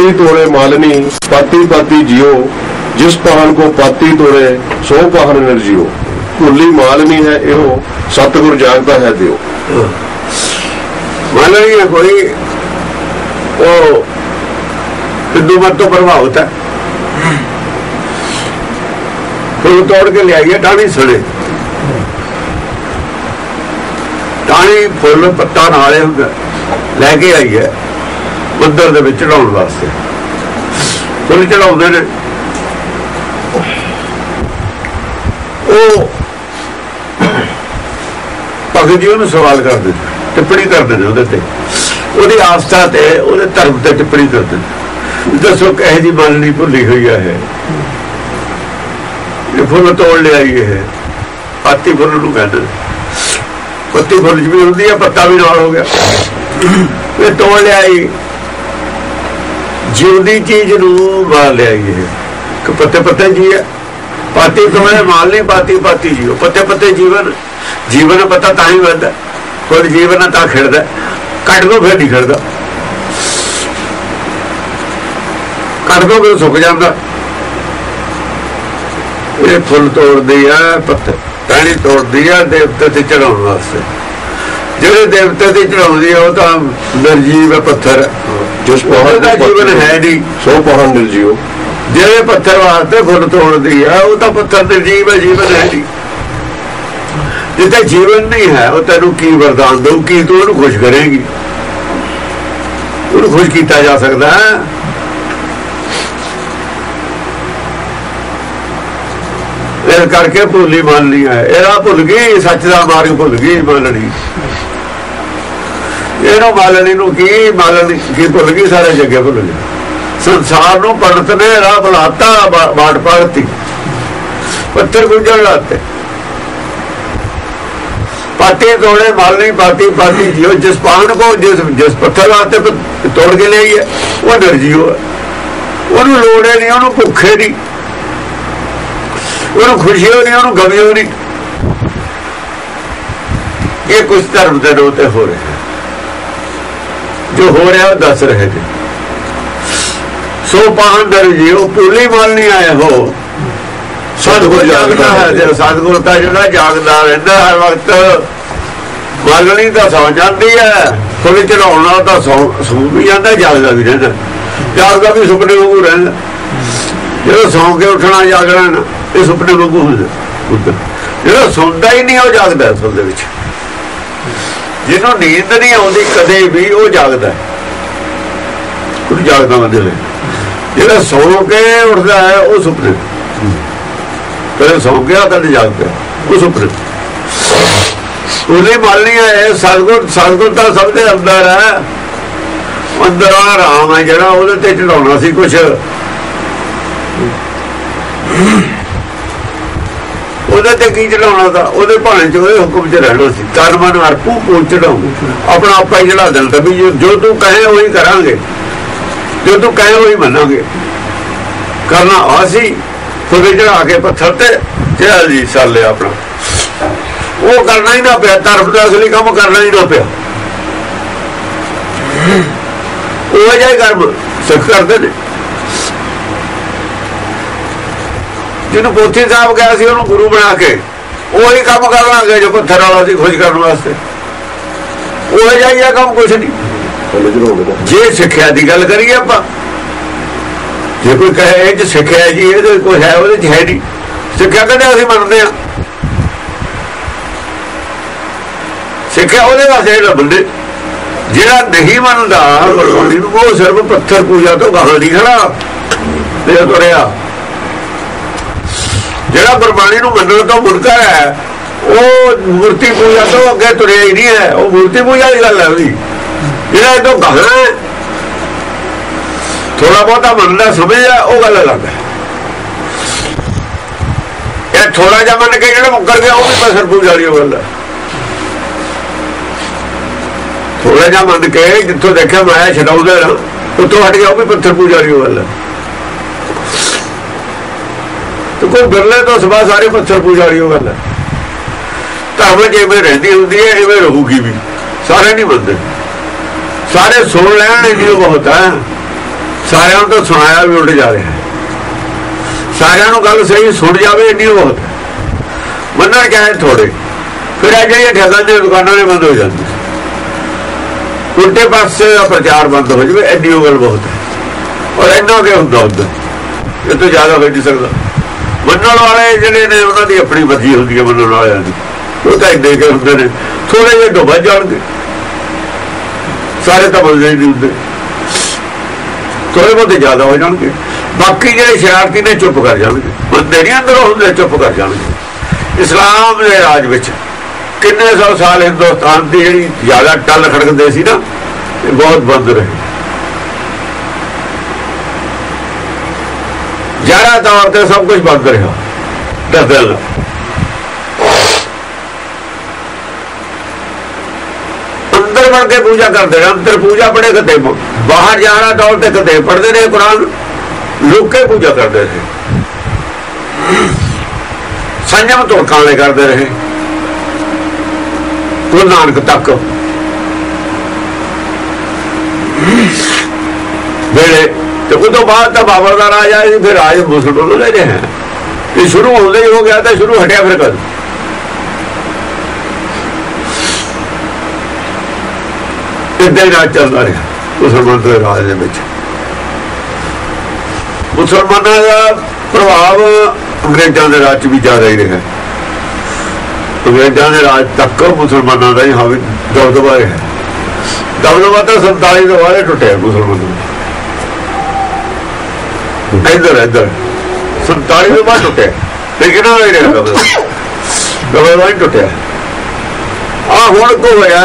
ਪਾਤੀ ਤੋੜੇ ਮਾਲਨੀ, ਪਾਤੀ ਪਾਤੀ ਜਿਉ ਜਿਸ ਪਾਹਨ ਕੋ ਪਾਤੀ ਤੋੜੇ, ਸੋ ਪਾਹਨ ਨਿਰਜੀਉ ਭੁੱਲੀ ਮਾਲਨੀ ਹੈ ਇਹੋ, ਸਤਿਗੁਰ ਜਾਗਦਾ ਹੈ ਦਿਓ। ਮੰਨ ਲਈ ਉਹ ਹਿੰਦੂ ਮਤ ਤੋਂ ਪ੍ਰਭਾਵਿਤ ਹੈ। ਫੁੱਲ ਤੋੜ ਕੇ ਲਿਆਈਏ ਟਾਣੀ ਸੜੇ। ਟਾਣੀ ਫੁੱਲ ਪੱਤਾ ਨਾਲੇ ਹੁੰਦਾ ਲੈ ਕੇ ਆਈ ਹੈ। ਮੰਦਰ ਦੇ ਵਿੱਚ ਚੜਾਉਣ ਵਾਸਤੇ। ਫੁੱਲ ਚੜਾਉਂਦੇ ਨੇ। ਉਹ ਭਗਤ ਜੀ ਉਹਨੂੰ ਸਵਾਲ ਕਰਦੇ ਟਿੱਪਣੀ ਕਰਦੇ ਨੇ ਉਹਦੇ ਤੇ। ਉਹਦੀ ਆਸਥਾ ਤੇ ਉਹਦੇ ਧਰਮ ਤੇ ਟਿੱਪਣੀ ਕਰਦੇ ਨੇ। ਦੱਸੋ ਕਹੇ ਜੀ ਮੰਨਣੀ ਭੁੱਲੀ ਹੋਈ ਹੈ ਇਹ? ਫੁੱਲ ਤੋੜ ਲਿਆਈ ਇਹ। ਆਤੀ ਫੁੱਲ ਨੂੰ ਕਹਿੰਦੇ ਪੱਤੀ ਫੁੱਲ 'ਚ ਵੀ ਹੁੰਦੀ ਹੈ ਪੱਤਾ ਵੀ ਨਾਲ ਹੋ ਗਿਆ। ਇਹ ਤੋੜ ਲਿਆਈ। ਜਿਉਂਦੀ ਚੀਜ਼ ਨੂੰ ਮਾਰ ਲਿਆ ਇਹ। ਕਿ ਪੱਤੇ ਪੱਤੇ ਜੀ ਹੈ ਪਾਤੀ ਤੋੜੇ ਮਾਲ ਨਹੀਂ, ਪਾਤੀ ਪਾਤੀ ਜੀਓ। ਪੱਤੇ ਪੱਤੇ ਜੀਵਨ ਜੀਵਨ ਪਤਾ ਤਾਂ ਹੀ ਵੱਧਦਾ। ਕੋਈ ਜੀਵਨ ਤਾਂ ਖਿੜਦਾ। ਕੱਢ ਦੋ ਫਿਰ ਨਹੀਂ ਖਿੜਦਾ। ਕੱਢ ਦੋ ਫਿਰ ਸੁੱਕ ਜਾਂਦਾ। ਇਹ ਫੁੱਲ ਤੋੜਦੀ ਆ, ਪੱਤੇ। ਟਾਣੀ ਤੋੜਦੀ ਆ, ਦੇਵਤੇ ਤੇ ਚੜਾਉਣ ਵਾਸਤੇ। ਜਿਹੜੇ ਦੇਵਤੇ ਤੇ ਚੜਾਉਂਦੀ ਆ, ਉਹ ਤਾਂ ਨਿਰਜੀਵ ਹੈ ਪੱਥਰ। ਜਿਸ ਤਾਂ ਕੋ ਜੀਵਨ ਹੈ ਨਹੀਂ। ਸੋ ਪਾਹਨ ਨਿਰਜੀਉ ਜਿਹੜੇ ਪੱਥਰ ਵਾਸਤੇ ਫੁੱਲ ਤੋੜਦੀ ਆ ਉਹ ਤਾਂ ਪੱਥਰ ਨਿਰਜੀਵ ਹੈ ਜੀਵਨ ਹੈ ਨਹੀਂ। ਜਿੱਥੇ ਜੀਵਨ ਨਹੀਂ ਹੈ ਉਹ ਤੈਨੂੰ ਕੀ ਵਰਦਾਨ ਦਊ ਕੀ ਤੂੰ ਉਹਨੂੰ ਖੁਸ਼ ਕਰੇਗੀ? ਉਹਨੂੰ ਖੁਸ਼ ਕੀਤਾ ਜਾ ਸਕਦਾ ਹੈ। ਇਸ ਕਰਕੇ ਭੁੱਲੀ ਮੰਨ ਲਈ ਹੈ। ਇਹਦਾ ਭੁੱਲ ਗਈ ਸੱਚ ਦਾ ਮਾਰਗ ਭੁੱਲ ਗਈ ਮੰਨਣੀ ਇਹਨੂੰ ਮਾਲਣੀ ਨੂੰ ਕੀ ਮੰਨਣੀ ਕੀ ਭੁੱਲ ਗਈ, ਸਾਰੇ ਜੱਗੇ ਭੁੱਲ ਗਏ। ਸੰਸਾਰ ਨੂੰ ਪੰਡਤ ਨੇ ਰਾਹ ਬੁਲਾਤਾ ਬਾਟ ਪਾੜਤੀ ਪੱਥਰ ਗੁੰਝਣ ਲਾਤੇ ਪਾਤੀ ਤੋੜੇ ਮਾਲ ਪਾਤੀ ਪਾਤੀ ਜਿਉ ਜਿਸ ਪਾਣ ਕੋ, ਜਿਸ ਜਿਸ ਪੱਥਰ ਵਾਸਤੇ ਤੋੜ ਕੇ ਲਈ ਹੈ, ਉਹ ਨਿਰਜੀਵ ਹੈ। ਉਹਨੂੰ ਲੋੜ ਹੀ ਨਹੀਂ, ਉਹਨੂੰ ਭੁੱਖੇ ਨਹੀਂ ਉਹਨੂੰ ਖੁਸ਼ੀ ਹੋ ਉਹਨੂੰ ਗਮੀ ਹੋ ਇਹ ਕੁਝ ਧਰਮ ਦੇ ਨਾਂ ਤੇ ਹੋ ਰਿਹਾ ਜੋ ਹੋ ਰਿਹਾ ਉਹ ਦੱਸ ਰਹੇ ਨੇ। ਸੋ ਪਾਹਨ ਦਰ ਜਿਉ ਪੂਲੀ ਮਲ ਨਹੀਂ ਆਏ ਹੋ। ਸਤਿਗੁਰ ਜਾਗਦਾ ਹੈ ਤੇ ਸਤਿਗੁਰ ਤਾਂ ਜਿਹੜਾ ਜਾਗਦਾ ਰਹਿੰਦਾ ਹਰ ਵਕਤ ਮਾਲਣੀ ਤਾਂ ਸੌ ਜਾਂਦੀ ਹੈ। ਥੋੜੀ ਚੜਾਉਣ ਨਾਲ ਤਾਂ ਸੌ ਸੌ ਵੀ ਜਾਂਦਾ ਜਾਗਦਾ ਵੀ ਰਹਿੰਦਾ। ਜਾਗਦਾ ਵੀ ਸੁਪਨੇ ਵਾਂਗੂ ਰਹਿੰਦਾ। ਜਦੋਂ ਸੌਂ ਕੇ ਉੱਠਣਾ ਜਾਗਣਾ ਇਹ ਸੁਪਨੇ ਵਾਂਗੂ ਹੁੰਦਾ। ਹੁੰਦਾ। ਜਿਹੜਾ ਸੌਂਦਾ ਹੀ ਨਹੀਂ ਉਹ ਜਾਗਦਾ ਅਸਲ ਦੇ ਵਿੱਚ। ਜਿਹਨੂੰ ਨੀਂਦ ਨਹੀਂ ਆਉਂਦੀ, ਕਦੇ ਵੀ ਉਹ ਜਾਗਦਾ ਉਹ ਜਾਗਦਾ ਬੰਦੇ ਲਈ ਜਿਹੜਾ ਸੌਂ ਕੇ ਉੱਠਦਾ ਹੈ, ਉਹ ਸੁਪਨੇ। ਕਦੇ ਸੌਂ ਗਿਆ, ਕਦੇ ਜਾਗ ਪਿਆ ਉਹ ਸੁਪਨੇ। ਉਹਨੇ ਮੰਨਣੀ ਹੈ ਸਤਗੁਰ ਸਤਗੁਰ ਤਾਂ ਸਭ ਦੇ ਅੰਦਰ ਹੈ। ਅੰਦਰ ਆ ਰਾਮ ਹੈ ਜਿਹੜਾ, ਉਹਦੇ ਤੇ ਚੜਾਉਣਾ ਸੀ ਕੁਛ। ਉਹਦੇ ਤੇ ਕੀ ਚੜਾਉਣਾ ਦਾ ਉਹਦੇ ਭਾਣੇ ਚ ਉਹਦੇ ਹੁਕਮ ਚ ਰਹਿਣਾ ਸੀ ਤਨ ਮਨ ਅਰਪੂ ਕੋ ਚੜਾਉ ਆਪਣਾ ਆਪਾ ਹੀ ਚੜਾ ਦਿਲ ਵੀ ਜੋ- ਤੂੰ ਕਹੇ ਉਹੀ ਕਰਾਂਗੇ। ਜੋ ਤੂੰ ਕਹੇ ਉਹੀ ਮੰਨਾਂਗੇ। ਕਰਨਾ ਆਸੀ ਖੁਦੇ ਚੜਾ ਕੇ ਪੱਥਰ ਤੇ ਚੜਾ ਜੀ ਚੱਲ ਆਪਣਾ। ਉਹ ਕਰਨਾ ਹੀ ਨਾ ਪਿਆ। ਤਰਫ ਦਾ ਅਸਲੀ ਕੰਮ ਕਰਨਾ ਹੀ ਨਾ ਪਿਆ। ਉਹ ਜਾਈ ਕਰਮ ਸਿੱਖ ਕਰਦੇ ਨੇ। ਜਿਹਨੂੰ ਪੋਥੀ ਸਾਹਿਬ ਗਿਆ ਸੀ ਉਹਨੂੰ ਗੁਰੂ ਬਣਾ ਕੇ ਉਹੀ ਕੰਮ ਕਰਨ ਲੱਗੇ ਜੋ ਪੱਥਰ ਵਾਲਾ ਸੀ ਖੋਜ ਕਰਨ ਵਾਸਤੇ। ਉਹ ਜਾਈਆ ਕੰਮ ਕੁਛ ਨਹੀਂ। ਜੇ ਸਿੱਖਿਆ ਦੀ ਗੱਲ ਕਰੀਏ ਆਪਾਂ ਜੇ ਕੋਈ ਕਹੇ ਇਹ ਚ ਸਿੱਖਿਆ ਜੀ ਇਹਦੇ ਕੋਈ ਹੈ ਉਹਦੇ ਚ ਹੈ ਨਹੀਂ। ਸਿੱਖਿਆ ਕਹਿੰਦੇ ਅਸੀਂ ਮੰਨਦੇ ਆ? ਸਿੱਖਿਆ ਉਹਦੇ ਵਾਸਤੇ ਬੰਦੇ ਜਿਹੜਾ ਨਹੀਂ ਮੰਨਦਾ ਗੁਰਬਾਣੀ ਨੂੰ ਉਹ ਸਿਰਫ ਪੱਥਰ ਪੂਜਾ ਤੋਂ ਗਾਹਾਂ ਨਹੀਂ ਖੜਾ। ਤੇ ਤੁਰਿਆ। ਜਿਹੜਾ ਗੁਰਬਾਣੀ ਨੂੰ ਮੰਨਣ ਤੋਂ ਮੁਰਕਾ ਹੈ, ਉਹ ਮੂਰਤੀ ਪੂਜਾ ਤੋਂ ਅੱਗੇ ਤੁਰਿਆ ਹੀ ਨਹੀਂ ਹੈ, ਉਹ ਮੂਰਤੀ ਪੂਜਾ ਦੀ ਗੱਲ ਹੈ ਉਹਦੀ। ਜਿਹੜਾ ਇਹ ਤੋਂ ਗਾਹਾਂ ਥੋੜਾ ਬਹੁਤਾ ਮੰਨਦਾ ਸਮਝਿਆ ਉਹ ਗੱਲ ਅਲੱਗ ਹੈ। ਇਹ ਥੋੜਾ ਜਿਹਾ ਮੰਨ ਕੇ ਜਿਹੜਾ ਮੁੱਕਰ ਗਿਆ, ਉਹ ਵੀ ਪਸਰ ਪੂਜਾ ਵਾਲੀ ਉਹ ਗੱਲ ਹੈ। ਥੋੜਾ ਜਿਹਾ ਮੰਨ ਕੇ ਜਿੱਥੋਂ ਦੇਖਿਆ ਮਾਇਆ ਛਡਾਉਂਦੇ ਨਾ ਉੱਥੋਂ ਹਟ ਗਿਆ, ਉਹ ਵੀ ਪੱਥਰ ਪੂਜਾ ਵਾਲੀ ਉਹ ਗੱਲ ਹੈ। ਤੇ ਕੋਈ ਬਿਰਲੇ ਤੋਂ ਸਵਾ ਸਾਰੇ ਪੱਥਰ ਪੂਜਾ ਵਾਲੀ ਉਹ ਗੱਲ ਹੈ। ਧਰਮ ਜਿਵੇਂ ਰਹਿੰਦੀ ਹੁੰਦੀ ਹੈ, ਇਵੇਂ ਰਹੂਗੀ ਵੀ। ਸਾਰੇ ਨਹੀਂ ਮੰਨਦੇ ਸਾਰੇ ਸੁਣ ਲੈਣ ਇਹ ਬਹੁਤ ਹੈ। ਸਾਰਿਆਂ ਨੂੰ ਤਾਂ ਸੁਣਾਇਆ ਵੀ ਉਲਟ ਜਾ ਰਿਹਾ ਸਾਰਿਆਂ ਨੂੰ ਗੱਲ ਸਹੀ ਸੁਣ ਜਾਵੇ ਇੰਨੀ ਬਹੁਤ ਮੰਨਣ ਚਾਹੇ ਥੋੜੇ ਫਿਰ ਆ ਜਿਹੜੀਆਂ ਠੱਗਾਂ ਦੀਆਂ ਦੁਕਾਨਾਂ ਨੇ ਬੰਦ ਹੋ ਜਾਂਦੀਆਂ। ਉਲਟੇ ਪਾਸੇ ਦਾ ਪ੍ਰਚਾਰ ਬੰਦ ਹੋ ਜਾਵੇ ਐਡੀ ਉਹ ਗੱਲ ਬਹੁਤ ਹੈ। ਔਰ ਇੰਨਾ ਕਿ ਹੁੰਦਾ ਹੁੰਦਾ? ਇਹ ਤੋਂ ਜ਼ਿਆਦਾ ਹੋ ਨਹੀਂ ਸਕਦਾ। ਮੰਨਣ ਵਾਲੇ ਜਿਹੜੇ ਨੇ, ਉਹਨਾਂ ਦੀ ਆਪਣੀ ਮਰਜ਼ੀ ਹੁੰਦੀ ਹੈ ਮੰਨਣ ਵਾਲਿਆਂ ਦੀ। ਉਹ ਤਾਂ ਇੰਨੇ ਕੇ ਹੁੰਦੇ ਨੇ ਥੋੜੇ ਜਿਹੇ ਡੁੱਬ ਜਾਣਗੇ। ਸਾਰੇ ਤਾਂ ਬੋਲਦੇ ਨਹੀਂ ਹੁੰਦੇ। ਥੋੜੇ ਬਹੁਤੇ ਜ਼ਿਆਦਾ ਹੋ ਜਾਣਗੇ। ਬਾਕੀ ਜਿਹੜੇ ਸ਼ਰਾਰਤੀ ਨੇ, ਚੁੱਪ ਕਰ ਜਾਣਗੇ। ਬੰਦੇ ਨਹੀਂ ਅੰਦਰੋਂ ਹੁੰਦੇ, ਚੁੱਪ ਕਰ ਜਾਣਗੇ। ਇਸਲਾਮ ਦੇ ਰਾਜ ਵਿੱਚ ਕਿੰਨੇ ਸੌ ਸਾਲ ਹਿੰਦੁਸਤਾਨ ਦੀ ਜਿਹੜੀ ਜ਼ਿਆਦਾ ਟੱਲ ਖੜਕਦੇ ਸੀ ਨਾ, ਇਹ ਬਹੁਤ ਬੰਦ ਰਹੇ। ਜਾਰਾ ਤੌਰ ਤੇ ਸਭ ਕੁਝ ਬੰਦ ਰਿਹਾ ਦੱਸਦੇ ਨਾ ਅੰਦਰ ਵੜ ਕੇ ਪੂਜਾ ਕਰਦੇ ਨੇ ਅੰਦਰ ਪੂਜਾ ਪੜੇ ਕਿਤੇ ਬਾਹਰ ਜਾਣਾ ਤੌਰ ਤੇ ਕਿਤੇ ਪੜਦੇ ਨੇ ਕੁਰਾਨ ਲੁੱਕ ਕੇ ਪੂਜਾ ਕਰਦੇ ਨੇ ਸੰਜਮ ਤੁਰਕਾਂ ਵਾਲੇ ਕਰਦੇ ਰਹੇ ਗੁਰੂ ਨਾਨਕ ਤੱਕ ਵੇਲੇ ਤੇ ਉਹ ਤੋਂ ਬਾਅਦ ਤਾਂ ਬਾਬਰ ਦਾ ਰਾਜ ਆਇਆ ਫਿਰ ਰਾਜ ਮੁਸਲਮਾਨ ਲੈ ਰਹੇ ਇਹ ਸ਼ੁਰੂ ਹੁੰਦੇ ਹੀ ਹੋ ਗਿਆ ਤਾਂ ਸ਼ੁਰੂ ਹਟਿਆ ਫਿਰ ਕਦ। ਇੱਦਾਂ ਹੀ ਰਾਜ ਚੱਲਦਾ ਰਿਹਾ, ਮੁਸਲਮਾਨ ਦੇ ਰਾਜ ਦੇ ਵਿੱਚ। ਮੁਸਲਮਾਨਾਂ ਦਾ ਪ੍ਰਭਾਵ ਅੰਗਰੇਜ਼ਾਂ ਦੇ ਰਾਜ 'ਚ ਵੀ ਜ਼ਿਆਦਾ ਹੀ ਰਿਹਾ। ਅੰਗਰੇਜ਼ਾਂ ਦੇ ਰਾਜ ਤੱਕ ਮੁਸਲਮਾਨਾਂ ਦਾ ਹੀ ਹਾਵੀ ਦਬਦਬਾ ਰਿਹਾ। ਦਬਦਬਾ ਤਾਂ 47 ਤੋਂ ਬਾਅਦ ਟੁੱਟਿਆ ਮੁਸਲਮਾਨਾਂ ਦਾ। ਇੱਧਰ ਇੱਧਰ 47 ਤੋਂ ਬਾਅਦ ਟੁੱਟਿਆ ਲੇਕਿਨ ਉਹ ਹੀ ਰਿਹਾ ਦਬਦਬਾ ਦਬਦਬਾ ਹੀ ਟੁੱਟਿਆ ਆ ਹੁਣ ਕੋ ਹੋਇਆ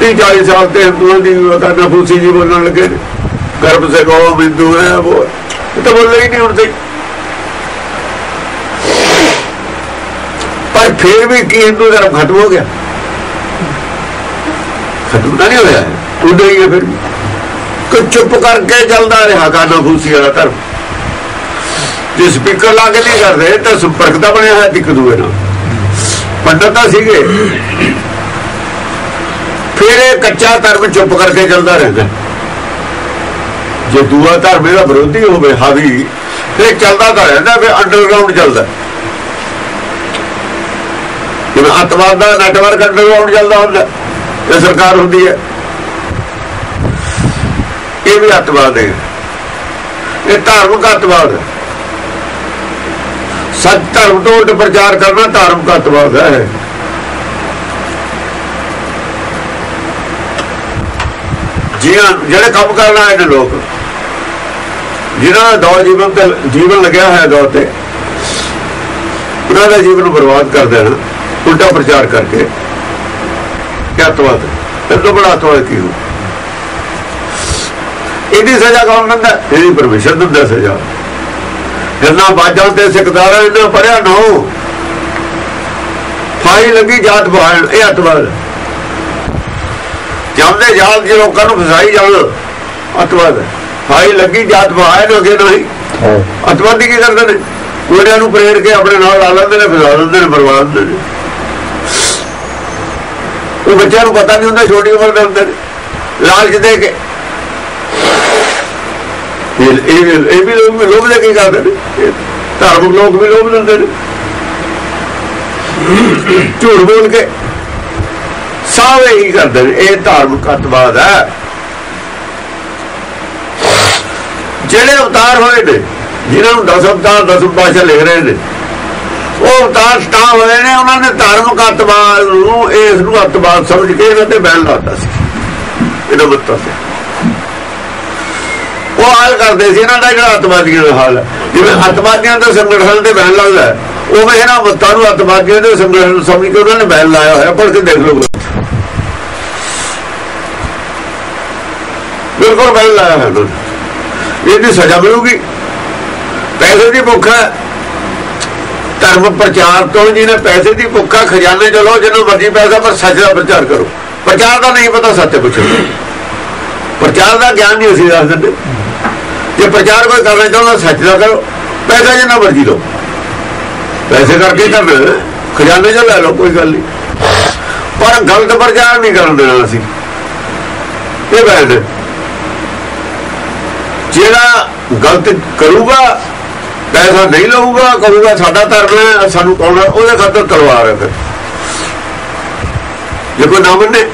30 40 ਸਾਲ ਤੇ ਹਿੰਦੂਆਂ ਦੀ ਕਰਨਾ ਫੂਸੀ ਜੀ ਬੋਲਣ ਲੱਗੇ ਗਰਭ ਸੇ ਕਹੋ ਹਿੰਦੂ ਹੈ ਉਹ ਇਹ ਤਾਂ ਬੋਲੇ ਹੀ ਨਹੀਂ ਹੁਣ ਤੇ ਪਰ ਫਿਰ ਵੀ ਕੀ ਹਿੰਦੂ ਧਰਮ ਖਤਮ ਹੋ ਗਿਆ ਖਤਮ ਤਾਂ ਨਹੀਂ ਹੋਇਆ ਉਹਦੇ ਹੀ ਹੈ ਫਿਰ ਕਿ ਚੁੱਪ ਕਰਕੇ ਚੱਲਦਾ ਰਿਹਾ ਕਾਨਾ ਫੂਸੀ ਵਾਲਾ ਧਰਮ। ਜੇ ਸਪੀਕਰ ਲਾ ਕੇ ਨਹੀਂ ਕਰਦੇ, ਤਾਂ ਸੰਪਰਕ ਦਾ ਬਣਿਆ ਹੈ ਇੱਕ ਦੂਏ ਨਾਲ। ਪੰਡਤ ਤਾਂ ਸੀਗੇ। ਫਿਰ ਇਹ ਕੱਚਾ ਧਰਮ ਚੁੱਪ ਕਰਕੇ ਚੱਲਦਾ ਰਹਿੰਦਾ। ਜੇ ਦੂਆ ਧਰਮ ਇਹਦਾ ਵਿਰੋਧੀ ਹੋਵੇ, ਹਾਵੀ ਫਿਰ ਚੱਲਦਾ ਤਾਂ ਰਹਿੰਦਾ, ਫਿਰ ਅੰਡਰਗਰਾਉਂਡ ਚੱਲਦਾ। ਜਿਵੇਂ ਅੱਤਵਾਦ ਦਾ ਨੈਟਵਰਕ ਅੰਡਰਗਰਾਉਂਡ ਚੱਲਦਾ ਹੁੰਦਾ, ਇਹ ਸਰਕਾਰ ਹੁੰਦੀ ਹੈ। ਇਹ ਵੀ ਅੱਤਵਾਦ ਹੈ। ਇਹ ਧਾਰਮਿਕ ਅੱਤਵਾਦ ਸੱਚ ਧਰਮ ਤੋਂ ਉਲਟ ਪ੍ਰਚਾਰ ਕਰਨਾ ਧਾਰਮਿਕ ਅੱਤਵਾਦ ਹੈ। ਜਿਹਨਾਂ ਜਿਹੜੇ ਕੰਮ ਕਰਨ ਆਏ ਨੇ ਲੋਕ, ਜਿਨ੍ਹਾਂ ਦਾ ਦੌਰ ਜੀਵਨ ਤੇ ਜੀਵਨ ਲੱਗਿਆ ਹੋਇਆ ਦੌਰ ਤੇ, ਉਹਨਾਂ ਦਾ ਜੀਵਨ ਨੂੰ ਬਰਬਾਦ ਕਰ ਦੇਣਾ, ਉਲਟਾ ਪ੍ਰਚਾਰ ਕਰਕੇ। ਕਿਆ ਤਵਾਦ ਇਹ ਤੋਂ ਬੜਾ ਤਵਾਦ ਕੀ ਹੋ ਇਹਦੀ ਸਜ਼ਾ ਕੌਣ ਦਿੰਦਾ? ਇਹਦੀ ਪਰਮੇਸ਼ਰ ਦਿੰਦਾ ਸਜ਼ਾ। ਜਿੰਨਾ ਬਾਜਾਂ ਤੇ ਸਿਕਦਾਰਾਂ ਇਹਨਾਂ ਪੜਿਆ ਨਾ ਫਾਈ ਲੱਗੀ ਜਾਤ ਬਹਾਣ ਇਹ ਅਤਵਾਦ ਜਾਂਦੇ ਜਾਲ ਜੇ ਲੋਕਾਂ ਨੂੰ ਫਸਾਈ ਜਾਣ ਅਤਵਾਦ ਫਾਈ ਲੱਗੀ ਜਾਤ ਬਹਾਏ ਨਾ ਅੱਗੇ ਨਹੀਂ ਅਤਵਾਦੀ ਕੀ ਕਰਦੇ ਨੇ? ਕੋੜਿਆਂ ਨੂੰ ਪ੍ਰੇਰ ਕੇ ਆਪਣੇ ਨਾਲ ਲਾ ਲੈਂਦੇ ਨੇ ਫਸਾ ਦਿੰਦੇ ਨੇ ਬਰਬਾਦ ਦਿੰਦੇ ਨੇ। ਉਹ ਬੱਚਿਆਂ ਨੂੰ ਪਤਾ ਨਹੀਂ ਹੁੰਦਾ ਛੋਟੀ ਉਮਰ ਦੇ ਹੁੰਦੇ ਨੇ ਲਾਲਚ ਦੇ ਕੇ ਇਹ ਇਹ ਇਹ ਵੀ ਲੋਕ ਲੋਭ ਦੇ ਕੀ ਕਰਦੇ ਨੇ। ਧਾਰਮਿਕ ਲੋਕ ਵੀ ਲੋਭ ਦਿੰਦੇ ਨੇ। ਝੂਠ ਬੋਲ ਕੇ ਸਾਰੇ ਹੀ ਕਰਦੇ ਨੇ। ਇਹ ਧਾਰਮਿਕ ਅਤਵਾਦ ਹੈ। ਜਿਹੜੇ ਅਵਤਾਰ ਹੋਏ ਨੇ, ਜਿਨ੍ਹਾਂ ਨੂੰ ਦਸ ਅਵਤਾਰ, ਦਸ ਪਾਸ਼ਾ ਲਿਖ ਰਹੇ ਨੇ, ਉਹ ਅਵਤਾਰ ਤਾਂ ਹੋਏ ਨੇ। ਉਹਨਾਂ ਨੇ ਧਾਰਮਿਕ ਅਤਵਾਦ ਨੂੰ ਇਸ ਨੂੰ ਅਤਵਾਦ ਸਮਝ ਕੇ ਇਹਨਾਂ ਤੇ ਬੈਨ ਲਾਤਾ ਸੀ। ਇਹਦਾ ਮਤਲਬ ਹੈ ਉਹ ਹਾਲ ਕਰਦੇ ਸੀ, ਇਹਨਾਂ ਦਾ ਜਿਹੜਾ ਅਤਵਾਦੀਆਂ ਦਾ ਹਾਲ ਹੈ। ਜਿਵੇਂ ਅਤਵਾਦੀਆਂ ਦਾ ਸੰਗਠਨ ਤੇ ਬੈਨ ਲੱਗਦਾ ਉਵੇਂ ਇਹਨਾਂ ਮਤਾਂ ਨੂੰ ਅਤਵਾਦੀਆਂ ਦੇ ਸੰਗਠਨ ਸਮਝ ਕੇ ਉਹਨਾਂ ਨੇ ਬੈਨ ਲਾਇਆ ਹੋਇਆ, ਪੜ੍ਹ ਕੇ ਦੇਖ ਲਓ। ਬਿਲਕੁਲ ਬੈਨ ਲਾਇਆ ਹੈ ਇਹਦੀ ਸਜ਼ਾ ਮਿਲੂਗੀ। ਪੈਸੇ ਦੀ ਭੁੱਖ ਹੈ। ਧਰਮ ਪ੍ਰਚਾਰ ਤੋਂ ਜਿਹਨੇ ਪੈਸੇ ਦੀ ਭੁੱਖਾ ਖਜ਼ਾਨੇ ਚਲੋ ਜਿਹਨੂੰ ਮਰਜ਼ੀ ਪੈਸਾ, ਪਰ ਸੱਚ ਦਾ ਪ੍ਰਚਾਰ ਕਰੋ। ਪ੍ਰਚਾਰ ਦਾ ਨਹੀਂ ਪਤਾ, ਸੱਚ ਪੁੱਛੋ। ਪ੍ਰਚਾਰ ਦਾ ਗਿਆਨ ਨਹੀਂ ਅਸੀਂ ਦੱਸ ਦਿੰਦੇ। ਜੇ ਪ੍ਰਚਾਰ ਕੋਈ ਕਰਨਾ ਚਾਹੁੰਦਾ, ਸੱਚ ਦਾ ਕਰੋ। ਪੈਸਾ ਜਿੰਨਾ ਮਰਜ਼ੀ ਲਓ ਪੈਸੇ ਕਰਕੇ ਕਰਨਾ ਖਜ਼ਾਨੇ ਚੋਂ ਲੈ ਲਓ, ਕੋਈ ਗੱਲ ਨਹੀਂ। ਪਰ ਗਲਤ ਪ੍ਰਚਾਰ ਨਹੀਂ ਕਰਨ ਦੇਣਾ ਅਸੀਂ। ਇਹ ਬੈਠ ਜਿਹੜਾ ਗਲਤ ਕਰੂਗਾ, ਪੈਸਾ ਨਹੀਂ ਲਊਗਾ ਕਹੂਗਾ ਸਾਡਾ ਧਰਮ ਸਾਨੂੰ ਕੌਣ ਉਹਦੇ ਖਾਤਰ ਤਲਵਾਰ ਹੈ ਫਿਰ। ਜੇ ਕੋਈ ਨਾ ਮੰਨੇ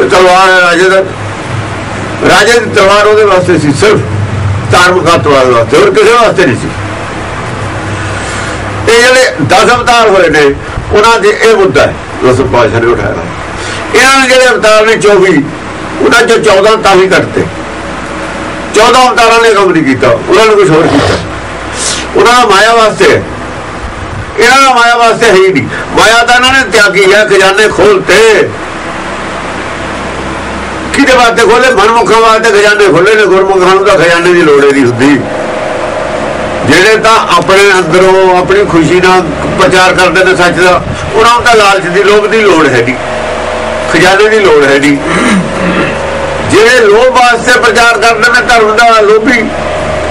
ਤਲਵਾਰ ਹੈ ਰਾਜੇ ਦਾ। ਰਾਜੇ ਦੀ ਤਲਵਾਰ ਉਹਦੇ ਵਾਸਤੇ ਸੀ, ਸਿਰਫ। ਧਾਰਮਿਕ ਤਲਵਾਰ ਵਾਸਤੇ ਹੋਰ ਕਿਸੇ ਵਾਸਤੇ ਨਹੀਂ ਸੀ। ਇਹ ਜਿਹੜੇ 10 ਅਵਤਾਰ ਹੋਏ ਨੇ, ਉਹਨਾਂ ਦੇ ਇਹ ਮੁੱਦਾ ਹੈ ਉਸ ਪਾਸ਼ਾ ਨੇ ਉਠਾਇਆ। ਇਹਨਾਂ ਨੇ ਜਿਹੜੇ ਅਵਤਾਰ ਨੇ 24 ਉਹਨਾਂ ਚੋਂ 14 ਤਾਂ ਹੀ ਕੱਟਤੇ। 14 ਅਵਤਾਰਾਂ ਨੇ ਕੰਮ ਨਹੀਂ ਕੀਤਾ, ਉਹਨਾਂ ਨੇ ਕੁਝ ਹੋਰ ਕੀਤਾ। ਉਹਨਾਂ ਦਾ ਮਾਇਆ ਵਾਸਤੇ ਇਹਨਾਂ ਦਾ ਮਾਇਆ ਵਾਸਤੇ ਹੈ ਹੀ ਨਹੀਂ। ਮਾਇਆ ਤਾਂ ਇਹਨਾਂ ਨੇ ਤਿਆਗੀ ਹੈ, ਖਜ਼ਾਨੇ ਖੋਲਤੇ। ਕਿਹਦੇ ਵਾਸਤੇ ਖੋਲੇ ਮਨਮੁਖਾਂ ਵਾਸਤੇ ਖਜ਼ਾਨੇ ਖੋਲੇ ਨੇ, ਗੁਰਮੁਖਾਂ ਨੂੰ ਤਾਂ ਖਜ਼ਾਨੇ ਦੀ ਲੋੜ ਨਹੀਂ ਹੁੰਦੀ ਜਿਹੜੇ ਤਾਂ ਆਪਣੇ ਅੰਦਰੋਂ ਆਪਣੀ ਖੁਸ਼ੀ ਨਾਲ ਪ੍ਰਚਾਰ ਕਰਦੇ ਨੇ ਸੱਚ ਦਾ, ਉਹਨਾਂ ਨੂੰ ਤਾਂ ਲਾਲਚ ਦੀ ਲੋਭ ਦੀ ਲੋੜ ਹੈ ਨਹੀਂ ਖਜ਼ਾਨੇ ਦੀ ਲੋੜ ਹੈ ਨਹੀਂ ਜਿਹੜੇ ਲੋਭ ਵਾਸਤੇ ਪ੍ਰਚਾਰ ਕਰਦੇ ਨੇ ਧਰਮ ਦਾ, ਲੋਭੀ,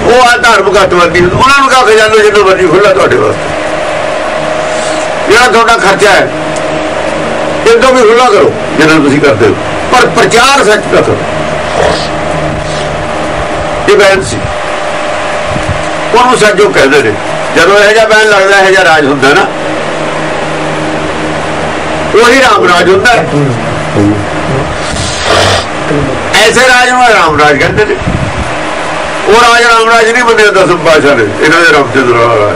ਉਹ ਆ ਧਰਮ ਘਟਵੰਦੀ ਉਹਨਾਂ ਨੂੰ ਕਾ ਖਜ਼ਾਨਾ ਜਿੰਨਾ ਮਰਜ਼ੀ ਖੁੱਲਾ ਤੁਹਾਡੇ ਵਾਸਤੇ। ਜਿਹੜਾ ਤੁਹਾਡਾ ਖਰਚਾ ਹੈ ਇਹ ਤੋਂ ਵੀ ਖੁੱਲਾ ਕਰੋ, ਜਿੰਨਾ ਤੁਸੀਂ ਕਰਦੇ ਹੋ। ਪਰ ਪ੍ਰਚਾਰ ਸੱਚ ਦਾ ਕਰੋ ਇਹ ਬੈਨ ਸੀ। ਉਹਨੂੰ ਸੱਜੋ ਕਹਿੰਦੇ ਨੇ, ਜਦੋਂ ਇਹ ਜਿਹਾ ਬੈਨ ਲੱਗਦਾ, ਇਹ ਜਿਹਾ ਰਾਜ ਹੁੰਦਾ ਨਾ, ਉਹੀ ਰਾਮ ਰਾਜ ਹੁੰਦਾ। ਐਸੇ ਰਾਜ ਨੂੰ ਰਾਮ ਰਾਜ ਕਹਿੰਦੇ ਨੇ। ਉਹ ਰਾਜ ਰਾਮ ਰਾਜ ਨਹੀਂ ਮੰਨਿਆ ਦਸਮ ਪਾਸ਼ਾ ਨੇ ਇਹਨਾਂ ਦੇ ਰਾਮਚੰਦਰ ਰਾਜ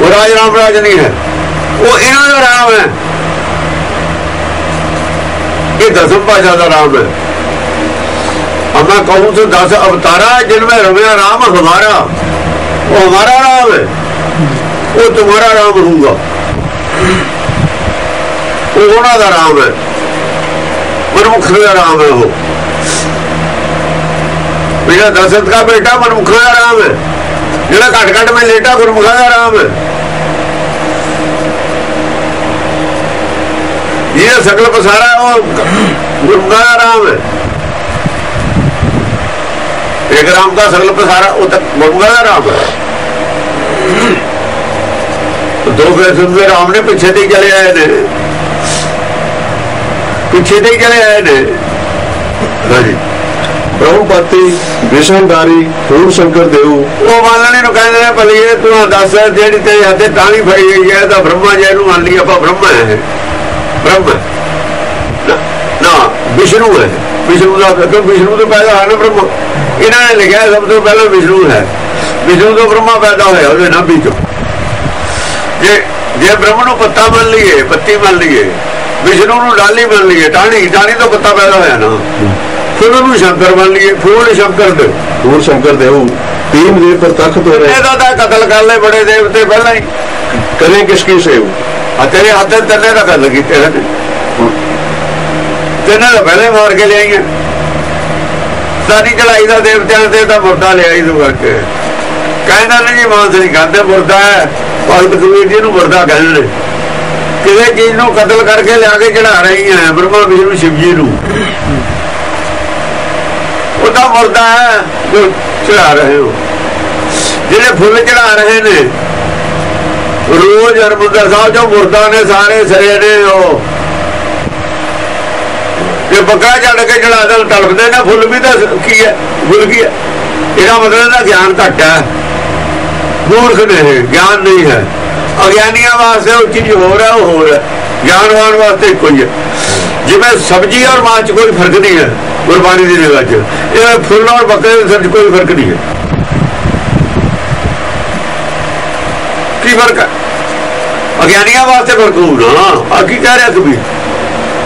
ਉਹ ਰਾਜ ਰਾਮ ਰਾਜ ਨਹੀਂ ਹੈ। ਉਹ ਇਹਨਾਂ ਦਾ ਰਾਮ ਹੈ। ਇਹ ਦਸਮ ਪਾਸ਼ਾ ਦਾ ਰਾਮ ਹੈ अब मैं कहूं तो दस अवतारा जिनमें रमया राम हमारा वो हमारा राम है वो तुम्हारा राम होगा वो ਉਹਨਾਂ ਦਾ ਰਾਮ ਹੈ ਮਨੁੱਖ ਦਾ ਰਾਮ ਹੈ ਉਹ ਮੇਰਾ ਦਸਤ ਦਾ ਬੇਟਾ ਮਨੁੱਖ ਦਾ ਰਾਮ ਹੈ ਜਿਹੜਾ ਘਟ ਘਟ ਮੈਂ ਲੇਟਾ ਗੁਰਮੁਖਾਂ ਦਾ ਰਾਮ ਹੈ ਇਹ ਸਕਲ ਪਸਾਰਾ ਉਹ ਗੁਰਮੁਖਾਂ ਦਾ ਰਾਮ ਹੈ। ਇੱਕ ਰਾਮ ਦਾ ਸਗਲ ਪਸਾਰਾ ਉਹ ਤਾਂ ਗੁਰਮੁਖਾਂ ਦਾ ਰਾਮ ਹੈ। ਦੋ ਫੇਰ ਦੇ ਰਾਮ ਨੇ ਪਿੱਛੇ ਤੇ ਚਲੇ ਆਏ ਨੇ। ਪਿੱਛੇ ਤੇ ਚਲੇ ਆਏ ਨੇ। ਹਾਂਜੀ। ਬ੍ਰਹਮਪਤੀ ਵਿਸ਼ਨਦਾਰੀ ਫੂਲ ਸ਼ੰਕਰ ਦੇਵ। ਉਹ ਮਾਨਣੀ ਨੂੰ ਕਹਿੰਦੇ ਨੇ ਭਲੀ ਇਹ ਤੂੰ ਦੱਸ ਜਿਹੜੀ ਤੇਰੇ ਹੱਥੇ ਟਾਣੀ ਫੜੀ ਗਈ ਹੈ ਤਾਂ ਬ੍ਰਹਮਾ ਜੀ ਨੂੰ ਮੰਨ ਲਈ ਆਪਾਂ ਬ੍ਰਹਮਾ ਹੈ। ਬ੍ਰਹਮਾ ਨਾ- ਨਾ ਵਿਸ਼ਨੂੰ ਹੈ। ਵਿਸ਼ਨੂੰ ਦਾ ਕਿਉਂ ਵਿਸ਼ਨੂੰ ਤੋਂ ਪੈਦਾ ਹੋਇਆ ਨਾ ਬ੍ਰਹਮਾ। ਇਹਨਾਂ ਨੇ ਲਿਖਿਆ ਸਭ ਤੋਂ ਪਹਿਲਾਂ ਵਿਸ਼ਨੂੰ ਹੈ। ਵਿਸ਼ਨੂੰ ਤੋਂ ਬ੍ਰਹਮਾ ਪੈਦਾ ਹੋਇਆ ਉਹਦੇ ਨਾਭੀ ਚੋਂ ਜੇ ਜੇ ਬ੍ਰਹਮ ਨੂੰ ਪੱਤਾ ਮੰਨ ਲਈਏ ਪੱਤੀ ਮੰਨ ਲਈਏ ਵਿਸ਼ਨੂੰ ਨੂੰ ਡਾਲੀ ਮੰਨ ਲਈਏ ਟਾਣੀ ਟਾਣੀ ਤੋਂ ਪੱਤਾ ਪੈਦਾ ਹੋਇਆ ਨਾ। ਫਿਰ ਉਹਨੂੰ ਸ਼ੰਕਰ ਮੰਨ ਲਈਏ ਫੂਲ ਸ਼ੰਕਰ ਦੇ। ਫੂਲ ਸ਼ੰਕਰ ਦੇਵ ਤੀਨ ਦੇ ਪਰ ਤਖਤ ਹੋ ਰਹੇ ਇਹਦਾ ਤਾਂ ਕਤਲ ਕਰ ਲੈ ਬੜੇ ਦੇਵਤੇ ਪਹਿਲਾਂ ਹੀ। ਕਰੇ ਕਿਸ ਕੀ ਸੇਵ? ਤੇਰੇ ਹੱਥ ਤੇ ਦਾ ਗੱਲ ਕੀਤੀ ਹੈ ਤੈਨਾਂ ਦਾ ਪਹਿਲੇ ਮਾਰ ਕੇ ਲਿਆਈਆਂ। ਸਾਡੀ ਚੜਾਈ ਦਾ ਦੇਵਤਿਆਂ ਤੇ ਤਾਂ ਮੁਰਦਾ ਲਿਆਈ ਤੂੰ ਕਰਕੇ ਕਹਿੰਦਾ ਨਹੀਂ ਮਾਨਸ ਨਹੀਂ ਖਾਂਦੇ, ਮੁਰਦਾ ਹੈ। ਭਗਤ ਕਬੀਰ ਜੀ ਨੂੰ ਮੁਰਦਾ ਕਹਿੰਦੇ ਨੇ। ਕਿਸੇ ਚੀਜ਼ ਨੂੰ ਕਤਲ ਕਰਕੇ ਲਿਆ ਕੇ ਚੜਾ ਰਹੀ ਹੈ, ਬ੍ਰਹਮਾ ਵਿਸ਼ਨੂੰ ਸ਼ਿਵ ਜੀ ਨੂੰ। ਉਹ ਤਾਂ ਮੁਰਦਾ ਹੈ, ਜੋ ਚੜਾ ਰਹੇ ਹੋ। ਜਿਹੜੇ ਫੁੱਲ ਚੜਾ ਰਹੇ ਨੇ ਰੋਜ਼ ਹਰਮੰਦਰ ਸਾਹਿਬ ਜੋ ਮੁਰਦਾ ਨੇ ਸਾਰੇ ਸਰੇ ਨੇ ਉਹ। ਜੇ ਬੱਕਰਾ ਛੱਡ ਕੇ ਚੜਾ ਦੇ ਤੜਫਦੇ ਨੇ ਫੁੱਲ ਵੀ ਤਾਂ ਕੀ ਹੈ? ਫੁੱਲ ਕੀ ਹੈ? ਇਹਦਾ ਮਤਲਬ ਇਹਦਾ ਗਿਆਨ ਘੱਟ ਹੈ। ਮੂਰਖ ਨੇ ਇਹ, ਗਿਆਨ ਨਹੀਂ ਹੈ। ਅਗਿਆਨੀਆਂ ਵਾਸਤੇ ਉਹ ਚੀਜ਼ ਹੋਰ ਹੈ ਉਹ ਹੋਰ ਹੈ। ਗਿਆਨਵਾਨ ਵਾਸਤੇ ਇੱਕੋ ਹੀ ਹੈ। ਜਿਵੇਂ ਸਬਜ਼ੀ ਔਰ ਮਾਂ 'ਚ ਕੋਈ ਫ਼ਰਕ ਨਹੀਂ ਹੈ ਗੁਰਬਾਣੀ ਦੀ ਨਿਗਾਹ 'ਚ। ਇਹ ਫੁੱਲ ਔਰ ਬੱਕਰੇ ਦੇ ਸਿਰ ਕੋਈ ਫ਼ਰਕ ਨਹੀਂ ਹੈ। ਕੀ ਫ਼ਰਕ ਹੈ? ਅਗਿਆਨੀਆਂ ਵਾਸਤੇ ਫ਼ਰਕ ਹੋਊਗਾ ਆ ਕੀ ਕਹਿ ਰਿਹਾ ਕਬੀਰ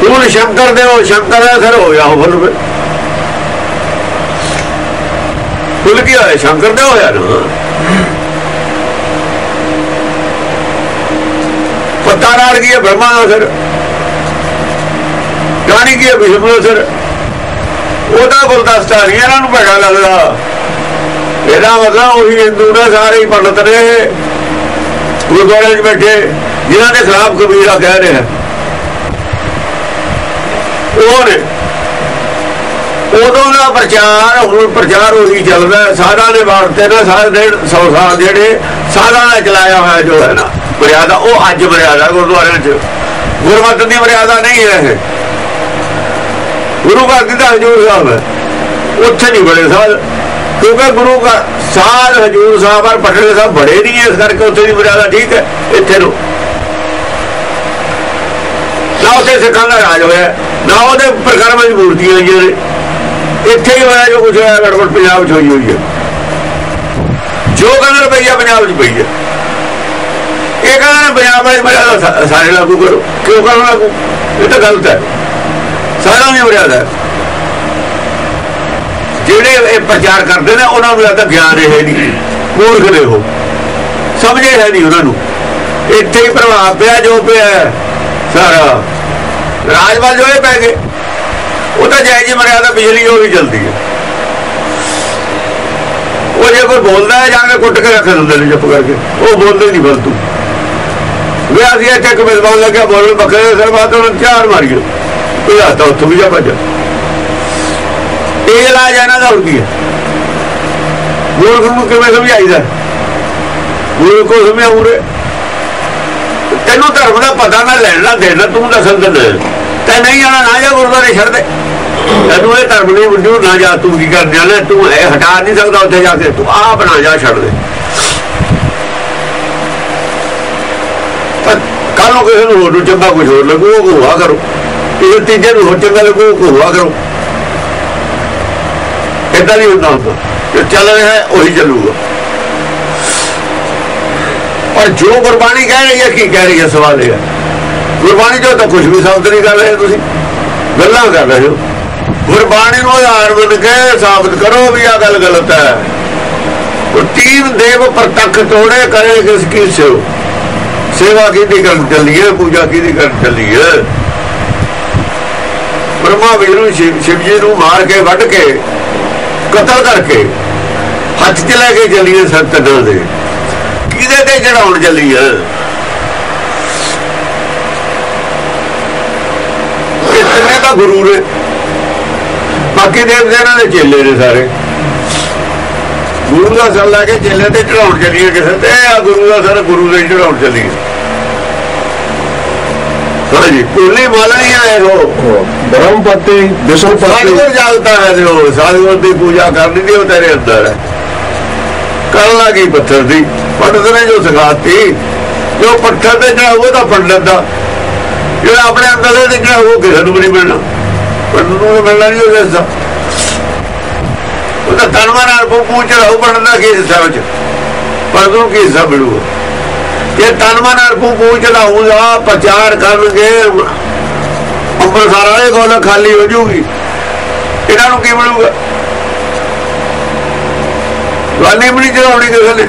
ਫੂਲ ਸ਼ੰਕਰ ਦੇ ਉਹ ਸ਼ੰਕਰ ਦਾ ਸਰ ਹੋਇਆ ਉਹ ਫਿਰ। ਫੁੱਲ ਕੀ ਹੋਇਆ? ਸ਼ੰਕਰ ਦਾ ਹੋਇਆ ਨਾ? ਪੱਤਾ ਰਾੜ ਗਿਆ ਬ੍ਰਹਮਾ ਦਾ ਸਰ। ਗਾਣੀ ਕੀ ਵਿਸ਼ਨੂੰ ਦਾ ਸਰ। ਉਹਦਾ ਗੁਲਦਸਤਾ ਨਹੀਂ ਇਹਨਾਂ ਨੂੰ ਭੈੜਾ ਲੱਗਦਾ। ਇਹਦਾ ਮਤਲਬ ਉਹੀ ਹਿੰਦੂ ਨੇ ਸਾਰੇ ਹੀ ਪੰਡਤ ਨੇ। ਗੁਰਦੁਆਰੇ 'ਚ ਬੈਠੇ, ਜਿਨ੍ਹਾਂ ਦੇ ਖਿਲਾਫ ਕਬੀਰਾ ਕਹਿ ਰਿਹਾ ਉਹ ਨੇ ਉਦੋਂ ਦਾ ਪ੍ਰਚਾਰ, ਹੁਣ ਪ੍ਰਚਾਰ ਉਹੀ ਚੱਲਦਾ ਸਾਰਾ ਸਾਧਾਂ ਨੇ ਵਾਰਤੇ ਨਾ, ਸਾਰੇ ਡੇਢ 100 ਸਾਲ ਜਿਹੜੇ ਸਾਧਾਂ ਨੇ ਚਲਾਇਆ ਹੋਇਆ ਜੋ ਹੈ ਨਾ, ਮਰਿਆਦਾ, ਉਹ ਅੱਜ ਮਰਿਆਦਾ ਗੁਰਦੁਆਰਿਆਂ 'ਚ। ਗੁਰਮਤਿ ਦੀ ਮਰਿਆਦਾ ਨਹੀਂ ਹੈ ਇਹ। ਗੁਰੂ ਘਰ ਦੀ ਤਾਂ ਹਜੂਰ ਸਾਹਿਬ ਹੈ। ਉੱਥੇ ਨਹੀਂ ਬੜੇ ਸਾਲ, ਕਿਉਂਕਿ ਗੁਰੂ ਘਰ ਸਾਧ ਹਜੂਰ ਸਾਹਿਬ ਔਰ ਪਟਨੇ ਸਾਹਿਬ ਬੜੇ ਨਹੀਂ ਇਸ ਕਰਕੇ ਉੱਥੇ ਦੀ ਮਰਿਆਦਾ ਠੀਕ ਹੈ, ਇੱਥੇ ਨੂੰ। ਨਾ ਉੱਥੇ ਸਿੱਖਾਂ ਦਾ ਰਾਜ ਹੋਇਆ, ਨਾ ਉਹਦੇ ਪ੍ਰਕਰਮਾਂ ਦੀ ਮੂਰਤੀਆਂ ਆਈਆਂ ਇੱਥੇ ਹੀ ਹੋਇਆ ਜੋ ਕੁਝ ਹੋਇਆ ਗੜਬੜ ਪੰਜਾਬ 'ਚ ਹੋਈ ਹੋਈ ਹੈ। ਜੋ ਕਹਿੰਦੇ ਰੁਪਈਆ ਪੰਜਾਬ 'ਚ ਪਈ ਹੈ। ਇਹ ਕਹਿੰਦੇ ਨੇ ਪੰਜਾਬ ਵਾਲੀ ਮਰਿਆਦਾ ਸਾਰੇ ਲਾਗੂ ਕਰੋ। ਕਿਉਂ ਕਰੋ ਲਾਗੂ? ਇਹ ਤਾਂ ਗਲਤ ਹੈ। ਸਾਰਾ ਦੀ ਮਰਿਆਦਾ ਹੈ। ਜਿਹੜੇ ਇਹ ਪ੍ਰਚਾਰ ਕਰਦੇ ਨੇ, ਉਹਨਾਂ ਨੂੰ ਤਾਂ ਗਿਆਨ ਇਹ ਨਹੀਂ। ਮੂਰਖ ਨੇ ਉਹ। ਸਮਝੇ ਹੈ ਨਹੀਂ ਉਹਨਾਂ ਨੂੰ। ਇੱਥੇ ਹੀ ਪ੍ਰਭਾਵ ਪਿਆ, ਜੋ ਪਿਆ ਸਾਰਾ। ਰਾਜਵਾਲ ਜੋ ਪੈ ਗਏ। ਉਹ ਤਾਂ ਜਾਇ ਜੀ ਮਰਿਆਦਾ ਬਿਜਲੀ ਉਹ ਵੀ ਚਲਦੀ ਹੈ। ਉਹ ਜੇ ਕੋਈ ਬੋਲਦਾ ਹੈ, ਜਾਂ ਕੇ ਕੁੱਟ ਕੇ ਰੱਖ ਦਿੰਦੇ ਨੇ ਚੁੱਪ ਕਰਕੇ। ਉਹ ਬੋਲਦੇ ਨਹੀਂ ਫਲਤੂ ਵੇ ਅਸੀਂ ਇੱਥੇ ਇੱਕ ਲੱਗਿਆ, ਬੋਲਣ, ਬੱਕਰੇ ਦੇ ਸਰਬਾਤ ਉਹਨੂੰ ਚਾਰ ਮਾਰੀਏ ਕੋਈ ਹੱਥ ਉੱਥੋਂ ਵੀ ਜਾ ਭੱਜ। ਇਹ ਇਲਾਜ ਇਹਨਾਂ ਦਾ ਹੋਰ ਕੀ ਹੈ ਮੂਰਖ ਨੂੰ ਕਿਵੇਂ ਸਮਝਾਈਦਾ? ਮੂਰਖ ਕੋ ਸਮਝਾਉਰੇ ਤੈਨੂੰ ਧਰਮ ਦਾ ਪਤਾ ਨਾ ਲੈਣਾ ਦੇਣਾ ਤੂੰ ਦੱਸਣ ਦੇ ਤੇ ਨਹੀਂ ਆਣਾ ਨਾ ਜਾ ਗੁਰਦਾਰੇ ਛੱਡ ਦੇ। ਤੈਨੂੰ ਇਹ ਧਰਮ ਨਹੀਂ ਮੁੰਡੂ ਨਾ ਜਾ ਤੂੰ ਕੀ ਕਰਨ ਜਾਣਾ ਤੂੰ ਇਹ ਹਟਾ ਨਹੀਂ ਸਕਦਾ ਉੱਥੇ ਜਾ ਕੇ। ਤੂੰ ਆਪ ਨਾ ਜਾ ਛੱਡ ਦੇ। ਕੱਲ ਨੂੰ ਕਿਸੇ ਨੂੰ ਹੋਰ ਨੂੰ ਚੰਗਾ ਕੁਝ ਹੋਰ ਲੱਗੂ, ਉਹ ਹੋਆ ਕਰੋ। ਇਹ ਤੀਜੇ ਨੂੰ ਹੋਰ ਚੰਗਾ ਲੱਗੂ, ਉਹ ਹੋਆ ਕਰੋ। ਇਦਾਂ ਨਹੀਂ ਹੁੰਦਾ ਹੁੰਦਾ। ਜੋ ਚੱਲ ਰਿਹਾ ਹੈ, ਉਹੀ ਚੱਲੂਗਾ। ਔਰ ਜੋ ਗੁਰਬਾਣੀ ਕਹਿ ਰਹੀ ਹੈ, ਕੀ ਕਹਿ ਰਹੀ ਹੈ, ਸਵਾਲ ਇਹ ਹੈ। ਗੁਰਬਾਣੀ ਜੋ ਤਾਂ ਕੁਝ ਵੀ ਸਾਬਤ ਨਹੀਂ ਕਰ ਰਹੇ ਤੁਸੀਂ। ਗੱਲਾਂ ਕਰ ਰਹੇ ਹੋ। ਗੁਰਬਾਣੀ ਨੂੰ ਆਧਾਰ ਬਣ ਕੇ ਸਾਬਤ ਕਰੋ ਵੀ ਆ ਗੱਲ ਗਲਤ ਹੈ। ਤੀਨ ਦੇਵ ਪ੍ਰਤੱਖ ਤੋੜੇ, ਕਰੇ ਕਿਸ ਕੀ ਸੇਵ ਸੇਵਾ ਕਿਹਦੀ ਕਰਨ ਚੱਲੀਏ ਪੂਜਾ ਕਿਹਦੀ ਕਰਨ ਚੱਲੀਏ ਹੈ। ਬ੍ਰਹਮਾ, ਵਿਸ਼ਨੂੰ, ਸ਼ਿਵ ਜੀ ਨੂੰ ਮਾਰ ਕੇ ਵੱਢ ਕੇ ਕਤਲ ਕਰਕੇ ਹੱਥ ਚ ਲੈ ਕੇ ਚੱਲੀਏ ਸੰਤ ਦੇ। ਕਿਹਦੇ ਤੇ ਚੜਾਉਣ ਚੱਲੀ ਹੈ ਕਿਤਨੇ ਦਾ ਗੁਰੂ ਨੇ। ਬਾਕੀ ਦੇਵਤਿਆਂ ਦੇ ਚੇਲੇ ਨੇ ਸਾਰੇ। ਗੁਰੂ ਦਾ ਸਰ ਲੈ ਕੇ ਚੇਲੇ ਤੇ ਚੜਾਉਣ ਚੱਲੀਏ ਕਿਸੇ ਤੇ। ਆ ਗੁਰੂ ਦਾ ਸਰ, ਗੁਰੂ ਦੇ ਚੜਾਉਣ ਚੱਲੀਏ ਹਾਂਜੀ ਕੁੱਲੀ ਮਾਲਾ ਹੀ ਆਏ ਹੋ ਬ੍ਰਹਮਪਤੀ ਵਿਸ਼ਵਪਤੀ। ਸਾਧੂ ਜਾਗਦਾ ਹੈ ਜੋ ਸਾਧੂ ਦੀ ਪੂਜਾ ਕਰਨੀ ਦੀ ਉਹ ਤੇਰੇ ਅੰਦਰ ਹੈ। ਕਰਨ ਲੱਗੀ ਪੱਥਰ ਦੀ। ਪੰਡਤ ਨੇ ਜੋ ਸਿਖਾਤੀ ਜੋ ਪੱਥਰ ਤੇ ਜਿਹੜਾ ਉਹ ਤਾਂ ਪੰਡਤ ਦਾ। ਜਿਹੜਾ ਆਪਣੇ ਅੰਦਰ ਦੇ ਜਿਹੜਾ ਉਹ ਕਿਸੇ ਨੂੰ ਵੀ ਨਹੀਂ ਮਿਲਣਾ। ਪੰਡਤ ਨੂੰ ਮਿਲਣਾ ਨਹੀਂ ਉਹਦੇ ਦਾ ਉਹ ਤਾਂ ਤਨਵਾ ਨਾਲ ਪੂਛ ਚੜਾਉ ਪੰਡਤ ਦਾ ਕੀ ਹਿੱਸਾ ਵਿੱਚ? ਪੰਡਤ ਨੂੰ ਕੀ ਹਿੱਸਾ ਮਿਲੂਗਾ? ਜੇ ਤਨ ਮਨ ਅਰਪੂ ਪੂਛ ਚੜਾਊਗਾ ਪ੍ਰਚਾਰ ਕਰਨਗੇ, ਅੰਮ੍ਰਿਤਸਰ ਵਾਲੇ ਕੋਲ ਖਾਲੀ ਹੋ ਜੂਗੀ ਇਹਨਾਂ ਨੂੰ ਕੀ ਮਿਲੂਗਾ ਵਾਲੀ ਵੀ ਨਹੀਂ ਚੜਾਉਣੀ ਕਿਸੇ ਨੇ।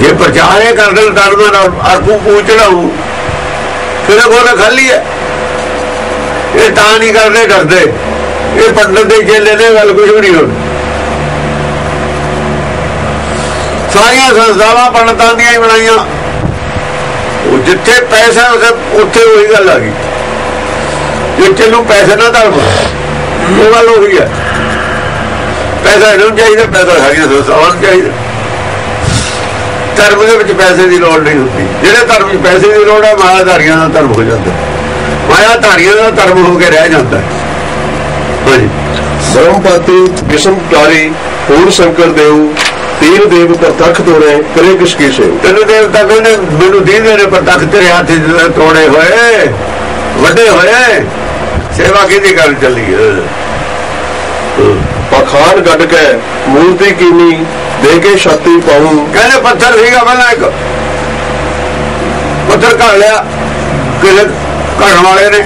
ਜੇ ਪ੍ਰਚਾਰ ਇਹ ਕਰਦੇ ਦਰਬਾਰ ਅਰਪੂ ਪੂ ਚੜਾਉ ਫਿਰ ਕੋਲ ਖਾਲੀ ਹੈ। ਇਹ ਤਾਂ ਨਹੀਂ ਕਰਦੇ, ਡਰਦੇ। ਇਹ ਪੰਡਤ ਦੇ ਚੇਲੇ ਨੇ, ਗੱਲ ਕੁਝ ਵੀ ਨਹੀਂ ਹੋਣੀ। ਸਾਰੀਆਂ ਸੰਸਥਾਵਾਂ ਪੰਡਤਾਂ ਦੀਆਂ ਹੀ ਬਣਾਈਆਂ। ਉਹ ਜਿੱਥੇ ਪੈਸਾ ਉੱਥੇ ਉਹੀ ਗੱਲ ਆ ਗਈ। ਜਿੱਥੇ ਨੂੰ ਪੈਸੇ ਨਾ ਧਰਮ ਉਹ ਗੱਲ ਉਹੀ ਹੈ ਪੈਸਾ ਇਹਨੂੰ ਚਾਹੀਦਾ, ਪੈਸਾ ਸਾਰੀਆਂ ਸੰਸਥਾਵਾਂ ਨੂੰ ਚਾਹੀਦਾ। ਧਰਮ ਦੇ ਵਿੱਚ ਪੈਸੇ ਦੀ ਲੋੜ ਨਹੀਂ ਹੁੰਦੀ। ਜਿਹੜੇ ਧਰਮ ਵਿੱਚ ਪੈਸੇ ਦੀ ਲੋੜ ਹੈ ਮਾਇਆ ਧਾਰੀਆਂ ਦਾ ਧਰਮ ਹੋ ਜਾਂਦਾ। ਮਾਇਆ ਧਾਰੀਆਂ ਦਾ ਧਰਮ ਹੋ ਕੇ ਰਹਿ ਜਾਂਦਾ। ਹਾਂਜੀ। ਬ੍ਰਹਮਪਤੀ ਵਿਸ਼ਮਕਾਰੀ ਹੋਰ ਸ਼ੰਕਰ ਦੇਵ ਤੀਨ ਦੇਵ ਪ੍ਰਤੱਖ ਤੋੜੇ ਕਰੇ ਕਿਸ ਕੀ ਸੇਵ ਤੈਨੂੰ ਦੇਵਤਾ ਕਹਿੰਦੇ ਮੈਨੂੰ ਦੀਦੇ ਨੇ ਪਰ ਤਖਤ ਤੇਰੇ ਹੱਥ ਤੋੜੇ ਹੋਏ ਵੱਡੇ ਹੋਏ। ਸੇਵਾ ਕਿਹਦੀ ਕਰ ਚੱਲੀ ਹੈ ਪਖਾਨ ਗੱਡ ਕੇ ਮੂਰਤੀ ਕੀਨੀ ਦੇ ਕੇ ਛਾਤੀ ਪਾਉਂ। ਕਹਿੰਦੇ ਪੱਥਰ ਸੀਗਾ ਪਹਿਲਾਂ ਇੱਕ। ਪੱਥਰ ਘੜ ਲਿਆ ਕਿਸੇ ਘੜਨ ਵਾਲੇ ਨੇ।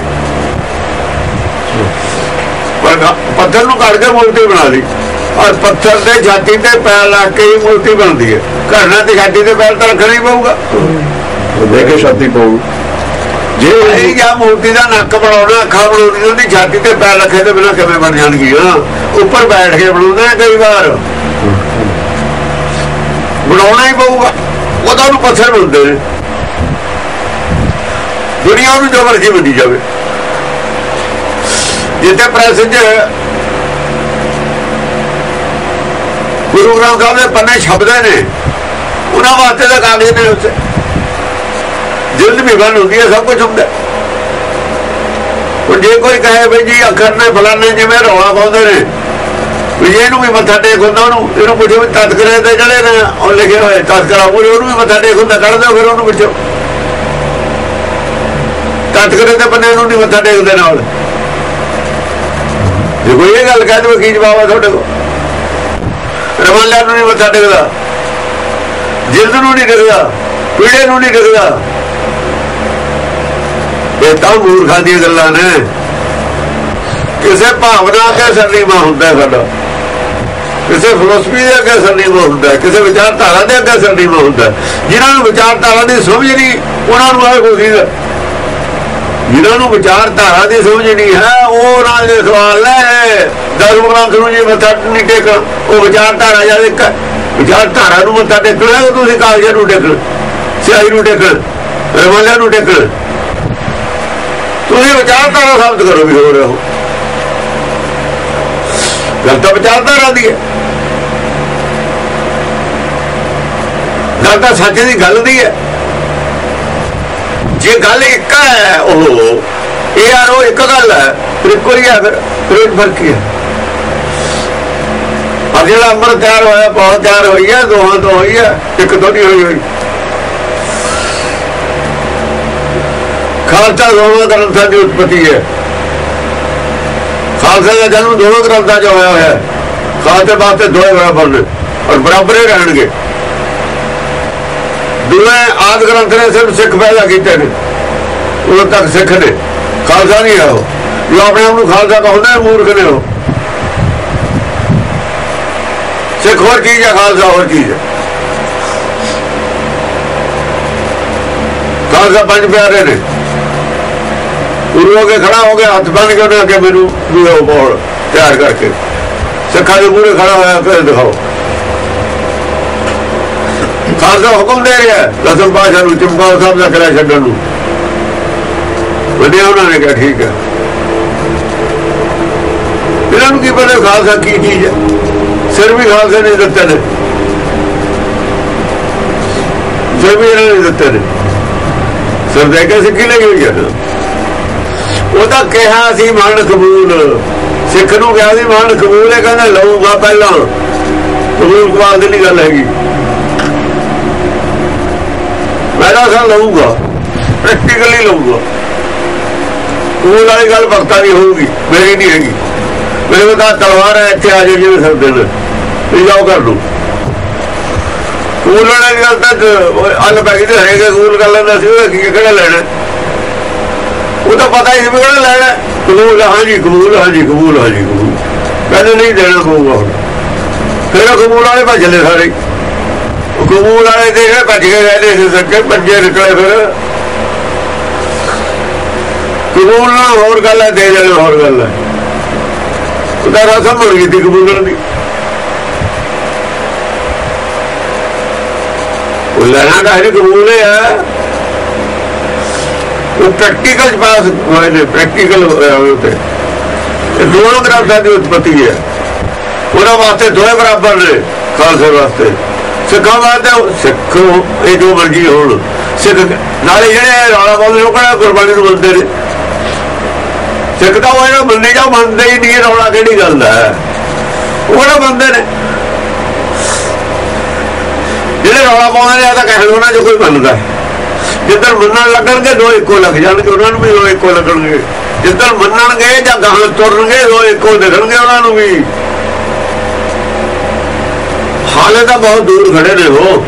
ਪੱਥਰ ਨੂੰ ਘੜ ਕੇ ਮੂਰਤੀ ਬਣਾ ਲਈ। ਔਰ ਪੱਥਰ ਦੇ ਛਾਤੀ ਤੇ ਪੈਰ ਲਾ ਕੇ ਹੀ ਮੂਰਤੀ ਬਣਦੀ ਹੈ। ਘੜਨਾ ਤੇ ਛਾਤੀ ਤੇ ਪੈਰ ਤਾਂ ਰੱਖਣਾ ਹੀ ਪਊਗਾ। ਦੇ ਕੇ ਛਾਤੀ ਪਾਉਂ। ਜੇ ਇਹ ਜਾਂ ਮੂਰਤੀ ਦਾ ਨੱਕ ਬਣਾਉਣਾ ਅੱਖਾਂ ਬਣਾਉਣੀ ਉਹਦੀ ਛਾਤੀ ਤੇ ਪੈਰ ਰੱਖੇ ਤੇ ਬਿਨਾਂ ਕਿਵੇਂ ਬਣ ਜਾਣਗੀਆਂ? ਉੱਪਰ ਬੈਠ ਕੇ ਬਣਾਉਂਦੇ ਨੇ ਕਈ ਵਾਰ। ਬਣਾਉਣਾ ਹੀ ਪਊਗਾ। ਉਹਦਾ ਨੂੰ ਪੱਥਰ ਬਣਦੇ ਨੇ। ਦੁਨੀਆ ਨੂੰ ਜੋ ਮਰਜ਼ੀ ਮੰਨੀ ਜਾਵੇ। ਜਿੱਥੇ ਪ੍ਰੈਸ 'ਚ ਗੁਰੂ ਗ੍ਰੰਥ ਸਾਹਿਬ ਦੇ ਪੰਨੇ ਛਪਦੇ ਨੇ। ਉਹਨਾਂ ਵਾਸਤੇ ਤਾਂ ਕਾਗਜ਼ ਨੇ ਉੱਤੇ ਜਿਲਦ ਵੀ ਬਣ ਹੁੰਦੀ ਹੈ, ਸਭ ਕੁਝ ਹੁੰਦਾ। ਉਹ ਜੇ ਕੋਈ ਕਹੇ ਵੀ ਜੀ ਅੱਖਰ ਨੇ ਫਲਾਣੇ ਜਿਵੇਂ ਰੌਲਾ ਪਾਉਂਦੇ ਨੇ, ਵੀ ਇਹਨੂੰ ਵੀ ਮੱਥਾ ਟੇਕ ਹੁੰਦਾ ਉਹਨੂੰ, ਇਹਨੂੰ ਪੁੱਛੋ ਵੀ ਤਤਕਰੇ ਤੇ ਜਿਹੜੇ ਨੇ ਉਹ ਲਿਖੇ ਹੋਏ ਤਤਕਰਾ ਉਹ ਉਹਨੂੰ ਵੀ ਮੱਥਾ ਟੇਕ ਹੁੰਦਾ, ਕੱਢ ਦਿਓ ਫਿਰ ਉਹਨੂੰ ਪੁੱਛੋ। ਤਤਕਰੇ ਤੇ ਬੰਨੇ ਨੂੰ ਨਹੀਂ ਮੱਥਾ ਟੇਕਦੇ ਨਾਲ। ਜੇ ਕੋਈ ਇਹ ਗੱਲ ਕਹਿ ਦੇ ਕੀ ਜਵਾਬ ਤੁਹਾਡੇ ਕੋਲ? ਰਮਾਲਿਆ ਨੂੰ ਨਹੀਂ ਮੱਥਾ ਟੇਕਦਾ ਜਿਲਦ ਨੂੰ ਨਹੀਂ ਟੇਕਦਾ ਪੀੜੇ ਨੂੰ ਨਹੀਂ ਟੇਕਦਾ ਇਹ ਤਾਂ ਮੂਰਖਾਂ ਦੀਆਂ ਗੱਲਾਂ ਨੇ। ਕਿਸੇ ਭਾਵਨਾ ਕੇ ਸਰਨੀਮਾ ਹੁੰਦਾ ਸਾਡਾ। ਕਿਸੇ ਫਿਲਾਸਫੀ ਦੇ ਅੱਗੇ ਸਰਨੀਮਾ ਹੁੰਦਾ ਕਿਸੇ ਵਿਚਾਰਧਾਰਾ ਦੇ ਅੱਗੇ ਸਰਨੀਮਾ ਹੁੰਦਾ ਹੈ। ਜਿਨ੍ਹਾਂ ਨੂੰ ਵਿਚਾਰਧਾਰਾ ਦੀ ਸਮਝ ਨਹੀਂ, ਉਹਨਾਂ ਨੂੰ ਆਹ ਕੋਈ ਜਿਹਨਾਂ ਨੂੰ ਵਿਚਾਰਧਾਰਾ ਦੀ ਸਮਝ ਨਹੀਂ ਹੈ ਉਹ ਉਹਨਾਂ ਦੇ ਸਵਾਲ ਨੇ ਦਰਮ ਨੂੰ ਜੀ ਮੱਥਾ ਨਹੀਂ ਟੇਕਣਾ ਉਹ ਵਿਚਾਰਧਾਰਾ ਜਾਂ ਇੱਕ ਵਿਚਾਰਧਾਰਾ ਨੂੰ ਮੱਥਾ ਟੇਕਣਾ ਹੈ, ਤੁਸੀਂ ਕਾਗਜ਼ਾਂ ਨੂੰ ਟੇਕਣ ਸਿਆਹੀ ਨੂੰ ਟੇਕਣ ਰਮਾਲਿਆਂ ਨੂੰ ਟੇਕਣ ਤੁਸੀਂ ਵਿਚਾਰਧਾਰਾ ਸਾਬਤ ਕਰੋ ਵੀ ਹੋ ਰਹੇ। ਹੋ ਗੱਲ ਤਾਂ ਵਿਚਾਰਧਾਰਾ ਦੀ ਹੈ। ਗੱਲ ਤਾਂ ਸੱਚ ਦੀ ਗੱਲ ਦੀ ਹੈ। ਜੇ ਗੱਲ ਇੱਕ ਹੈ ਉਹ, ਇਹ ਯਾਰ ਉਹ ਇੱਕ ਗੱਲ ਹੈ, ਫਿਰ ਇੱਕੋ ਹੈ ਫਿਰ ਫਿਰ ਫ਼ਰਕ ਕੀ ਹੈ। ਆ ਜਿਹੜਾ ਅੰਮ੍ਰਿਤ ਤਿਆਰ ਹੋਇਆ ਬਹੁਤ ਤਿਆਰ ਹੋਈ ਹੈ, ਦੋਹਾਂ ਤੋਂ ਹੋਈ ਹੈ, ਇੱਕ ਤੋਂ ਨਹੀਂ ਹੋਈ ਹੋਈ। ਖਾਲਸਾ ਦੋਵਾਂ ਗ੍ਰੰਥਾਂ ਦੀ ਉਤਪਤੀ ਹੈ। ਖਾਲਸਾ ਦਾ ਜਨਮ ਦੋਵਾਂ ਗ੍ਰੰਥਾਂ 'ਚ ਹੋਇਆ ਹੋਇਆ ਹੈ। ਖਾਲਸੇ ਵਾਸਤੇ ਦੋਵੇਂ ਬਰਾਬਰ ਨੇ ਔਰ ਬਰਾਬਰ ਹੀ ਰਹਿਣਗੇ। ਦੋਵੇਂ ਆਦ ਗ੍ਰੰਥ ਨੇ ਸਿਰਫ ਸਿੱਖ ਪੈਦਾ ਕੀਤੇ ਨੇ। ਉਦੋਂ ਤੱਕ ਸਿੱਖ ਨੇ। ਖਾਲਸਾ ਨਹੀਂ ਹੈ ਉਹ। ਜੋ ਆਪਣੇ ਆਪ ਨੂੰ ਖਾਲਸਾ ਕਹਿੰਦੇ ਮੂਰਖ ਨੇ ਉਹ। ਸਿੱਖ ਹੋਰ ਚੀਜ਼ ਹੈ ਖਾਲਸਾ ਹੋਰ ਚੀਜ਼ ਹੈ ਖਾਲਸਾ ਪੰਜ ਪਿਆਰੇ ਨੇ। ਗੁਰੂ ਹੋ ਕੇ ਖੜਾ ਹੋ ਗਿਆ, ਹੱਥ ਬੰਨ ਕੇ ਉਹਨੇ ਅੱਗੇ ਮੈਨੂੰ ਵੀ ਉਹ ਬੋਲ ਤਿਆਰ ਕਰਕੇ। ਸਿੱਖਾਂ ਦੇ ਮੂਹਰੇ ਖੜਾ ਹੋਇਆ, ਫਿਰ ਦਿਖਾਓ। ਖਾਲਸਾ ਹੁਕਮ ਦੇ ਰਿਹਾ ਦਸਮ ਪਾਸ਼ਾ ਨੂੰ ਚਮਕੌਰ ਸਾਹਿਬ ਦਾ ਕਿਲਾ ਛੱਡਣ ਨੂੰ। ਵਧੀਆ ਉਹਨਾਂ ਨੇ ਕਿਹਾ, ਠੀਕ ਹੈ। ਇਹਨਾਂ ਨੂੰ ਕੀ ਪਤਾ ਖਾਲਸਾ ਕੀ ਚੀਜ਼ ਹੈ। ਸਿਰ ਵੀ ਖਾਲਸੇ ਨੇ ਦਿੱਤੇ ਨੇ। ਸਿਰ ਵੀ ਇਹਨਾਂ ਨੇ ਦਿੱਤੇ ਨੇ। ਸਿਰ ਦੇ ਕੇ ਸਿੱਖੀ ਲਈ ਹੋਈ ਹੈ ਨਾ। ਉਹਦਾ ਕਿਹਾ ਸੀ ਮਨ ਕਬੂਲ। ਸਿੱਖ ਨੂੰ ਕਿਹਾ ਸੀ ਮਨ ਕਬੂਲ ਹੈ ਕਹਿੰਦਾ, ਲਊਗਾ ਪਹਿਲਾਂ। ਕਬੂਲ ਬਾਅਦ ਦੀ ਗੱਲ ਹੈਗੀ। ਪਹਿਲਾਂ ਸਾਂ ਲਊਗਾ ਪ੍ਰੈਕਟੀਕਲੀ ਲਊਗਾ। ਉਹ ਵਾਲੀ ਗੱਲ ਭਗਤਾਂ ਦੀ ਹੋਊਗੀ, ਮੇਰੀ ਨਹੀਂ ਹੈਗੀ। ਮੇਰੇ ਕੋਲ ਤਾਂ ਤਲਵਾਰ ਹੈ ਇੱਥੇ ਆ ਜੇ ਜਿਵੇਂ ਸਰਦੇ ਨੇ। ਇਹ ਜਾਓ ਕਰ ਲੂ ਕੂਲ ਵਾਲੀ ਗੱਲ ਤੱਕ ਅੱਲ ਪੈ ਗਈ ਤੇ ਹੈਗੇ ਕੂਲ ਕਰ ਲੈਂਦਾ ਸੀ ਉਹ ਕੀ ਕਿਹੜਾ ਲੈਣਾ ਉਹ ਤਾਂ ਪਤਾ ਹੀ ਸੀ ਵੀ ਕਿਹੜਾ ਲੈਣਾ ਕਬੂਲ ਹਾਂਜੀ ਕਬੂਲ ਹਾਂਜੀ ਕਬੂਲ ਹਾਂਜੀ, ਕਬੂਲ। ਕਹਿੰਦੇ ਨਹੀਂ ਦੇਣਾ ਪਊਗਾ ਹੁਣ। ਫਿਰ ਉਹ ਕਬੂਲ ਵਾਲੇ ਭੱਜ ਲਏ ਸਾਰੇ। ਉਹ ਕਬੂਲ ਵਾਲੇ ਦੇ ਜਿਹੜੇ ਭੱਜ ਕੇ ਗਏ ਨੇ ਸੱਕੇ ਪੰਜੇ ਨਿਕਲੇ ਫਿਰ। ਕਬੂਲ ਨਾਲ ਹੋਰ ਗੱਲ ਹੈ ਦੇ ਦੇਣਾ ਹੋਰ ਗੱਲ ਹੈ। ਉਹਦਾ ਰਸਮ ਬਣ ਗਈ ਸੀ ਕਬੂਲਣ ਦੀ। ਉਹ ਲੈਣਾ ਦਾ ਹੈ ਕਬੂਲ ਹੈ। ਉਹ ਪ੍ਰੈਕਟੀਕਲ ਚ ਪਾਸ ਹੋਏ ਨੇ ਪ੍ਰੈਕਟੀਕਲ ਹੋਇਆ ਹੋਇਆ ਤੇ। ਦੋਨੋਂ ਗ੍ਰੰਥਾਂ ਦੀ ਉਤਪਤੀ ਹੈ। ਉਹਨਾਂ ਵਾਸਤੇ ਦੋਏ ਬਰਾਬਰ ਨੇ, ਖਾਲਸੇ ਵਾਸਤੇ। ਸਿੱਖਾਂ ਵਾਸਤੇ ਸਿੱਖ ਇਹ ਜੋ ਮਰਜ਼ੀ ਹੋਣ, ਸਿੱਖ ਨਾਲੇ ਜਿਹੜੇ ਰੌਲਾ ਪਾਉਂਦੇ ਉਹ ਕਿਹੜਾ ਗੁਰਬਾਣੀ ਨੂੰ ਮੰਨਦੇ ਨੇ? ਸਿੱਖ ਤਾਂ ਉਹ ਜਿਹੜਾ ਮੰਨੇ ਜਾ ਮੰਨਦੇ ਹੀ ਨਹੀਂ ਰੌਲਾ ਕਿਹੜੀ ਗੱਲ ਦਾ ਹੈ? ਮੰਨਦੇ ਨੇ? ਜਿਹੜੇ ਰੌਲਾ ਪਾਉਂਦੇ ਨੇ ਆ ਤਾਂ ਕਹਿਣ ਉਹਨਾਂ ਜੋ ਕੋਈ ਮੰਨਦਾ ਜਿੱਦਣ ਮੰਨਣ ਲੱਗਣਗੇ, ਦੋ ਇੱਕੋ ਲੱਗ ਜਾਣਗੇ, ਉਹਨਾਂ ਨੂੰ ਵੀ ਦੋ ਇੱਕੋ ਲੱਗਣਗੇ। ਜਿੱਦਣ ਮੰਨਣਗੇ ਜਾਂ ਗਾਹਾਂ ਤੁਰਨਗੇ, ਦੋ ਇੱਕੋ ਦਿਖਣਗੇ ਉਹਨਾਂ ਨੂੰ ਵੀ। ਹਾਲੇ ਤਾਂ ਬਹੁਤ ਦੂਰ ਖੜੇ ਨੇ ਉਹ।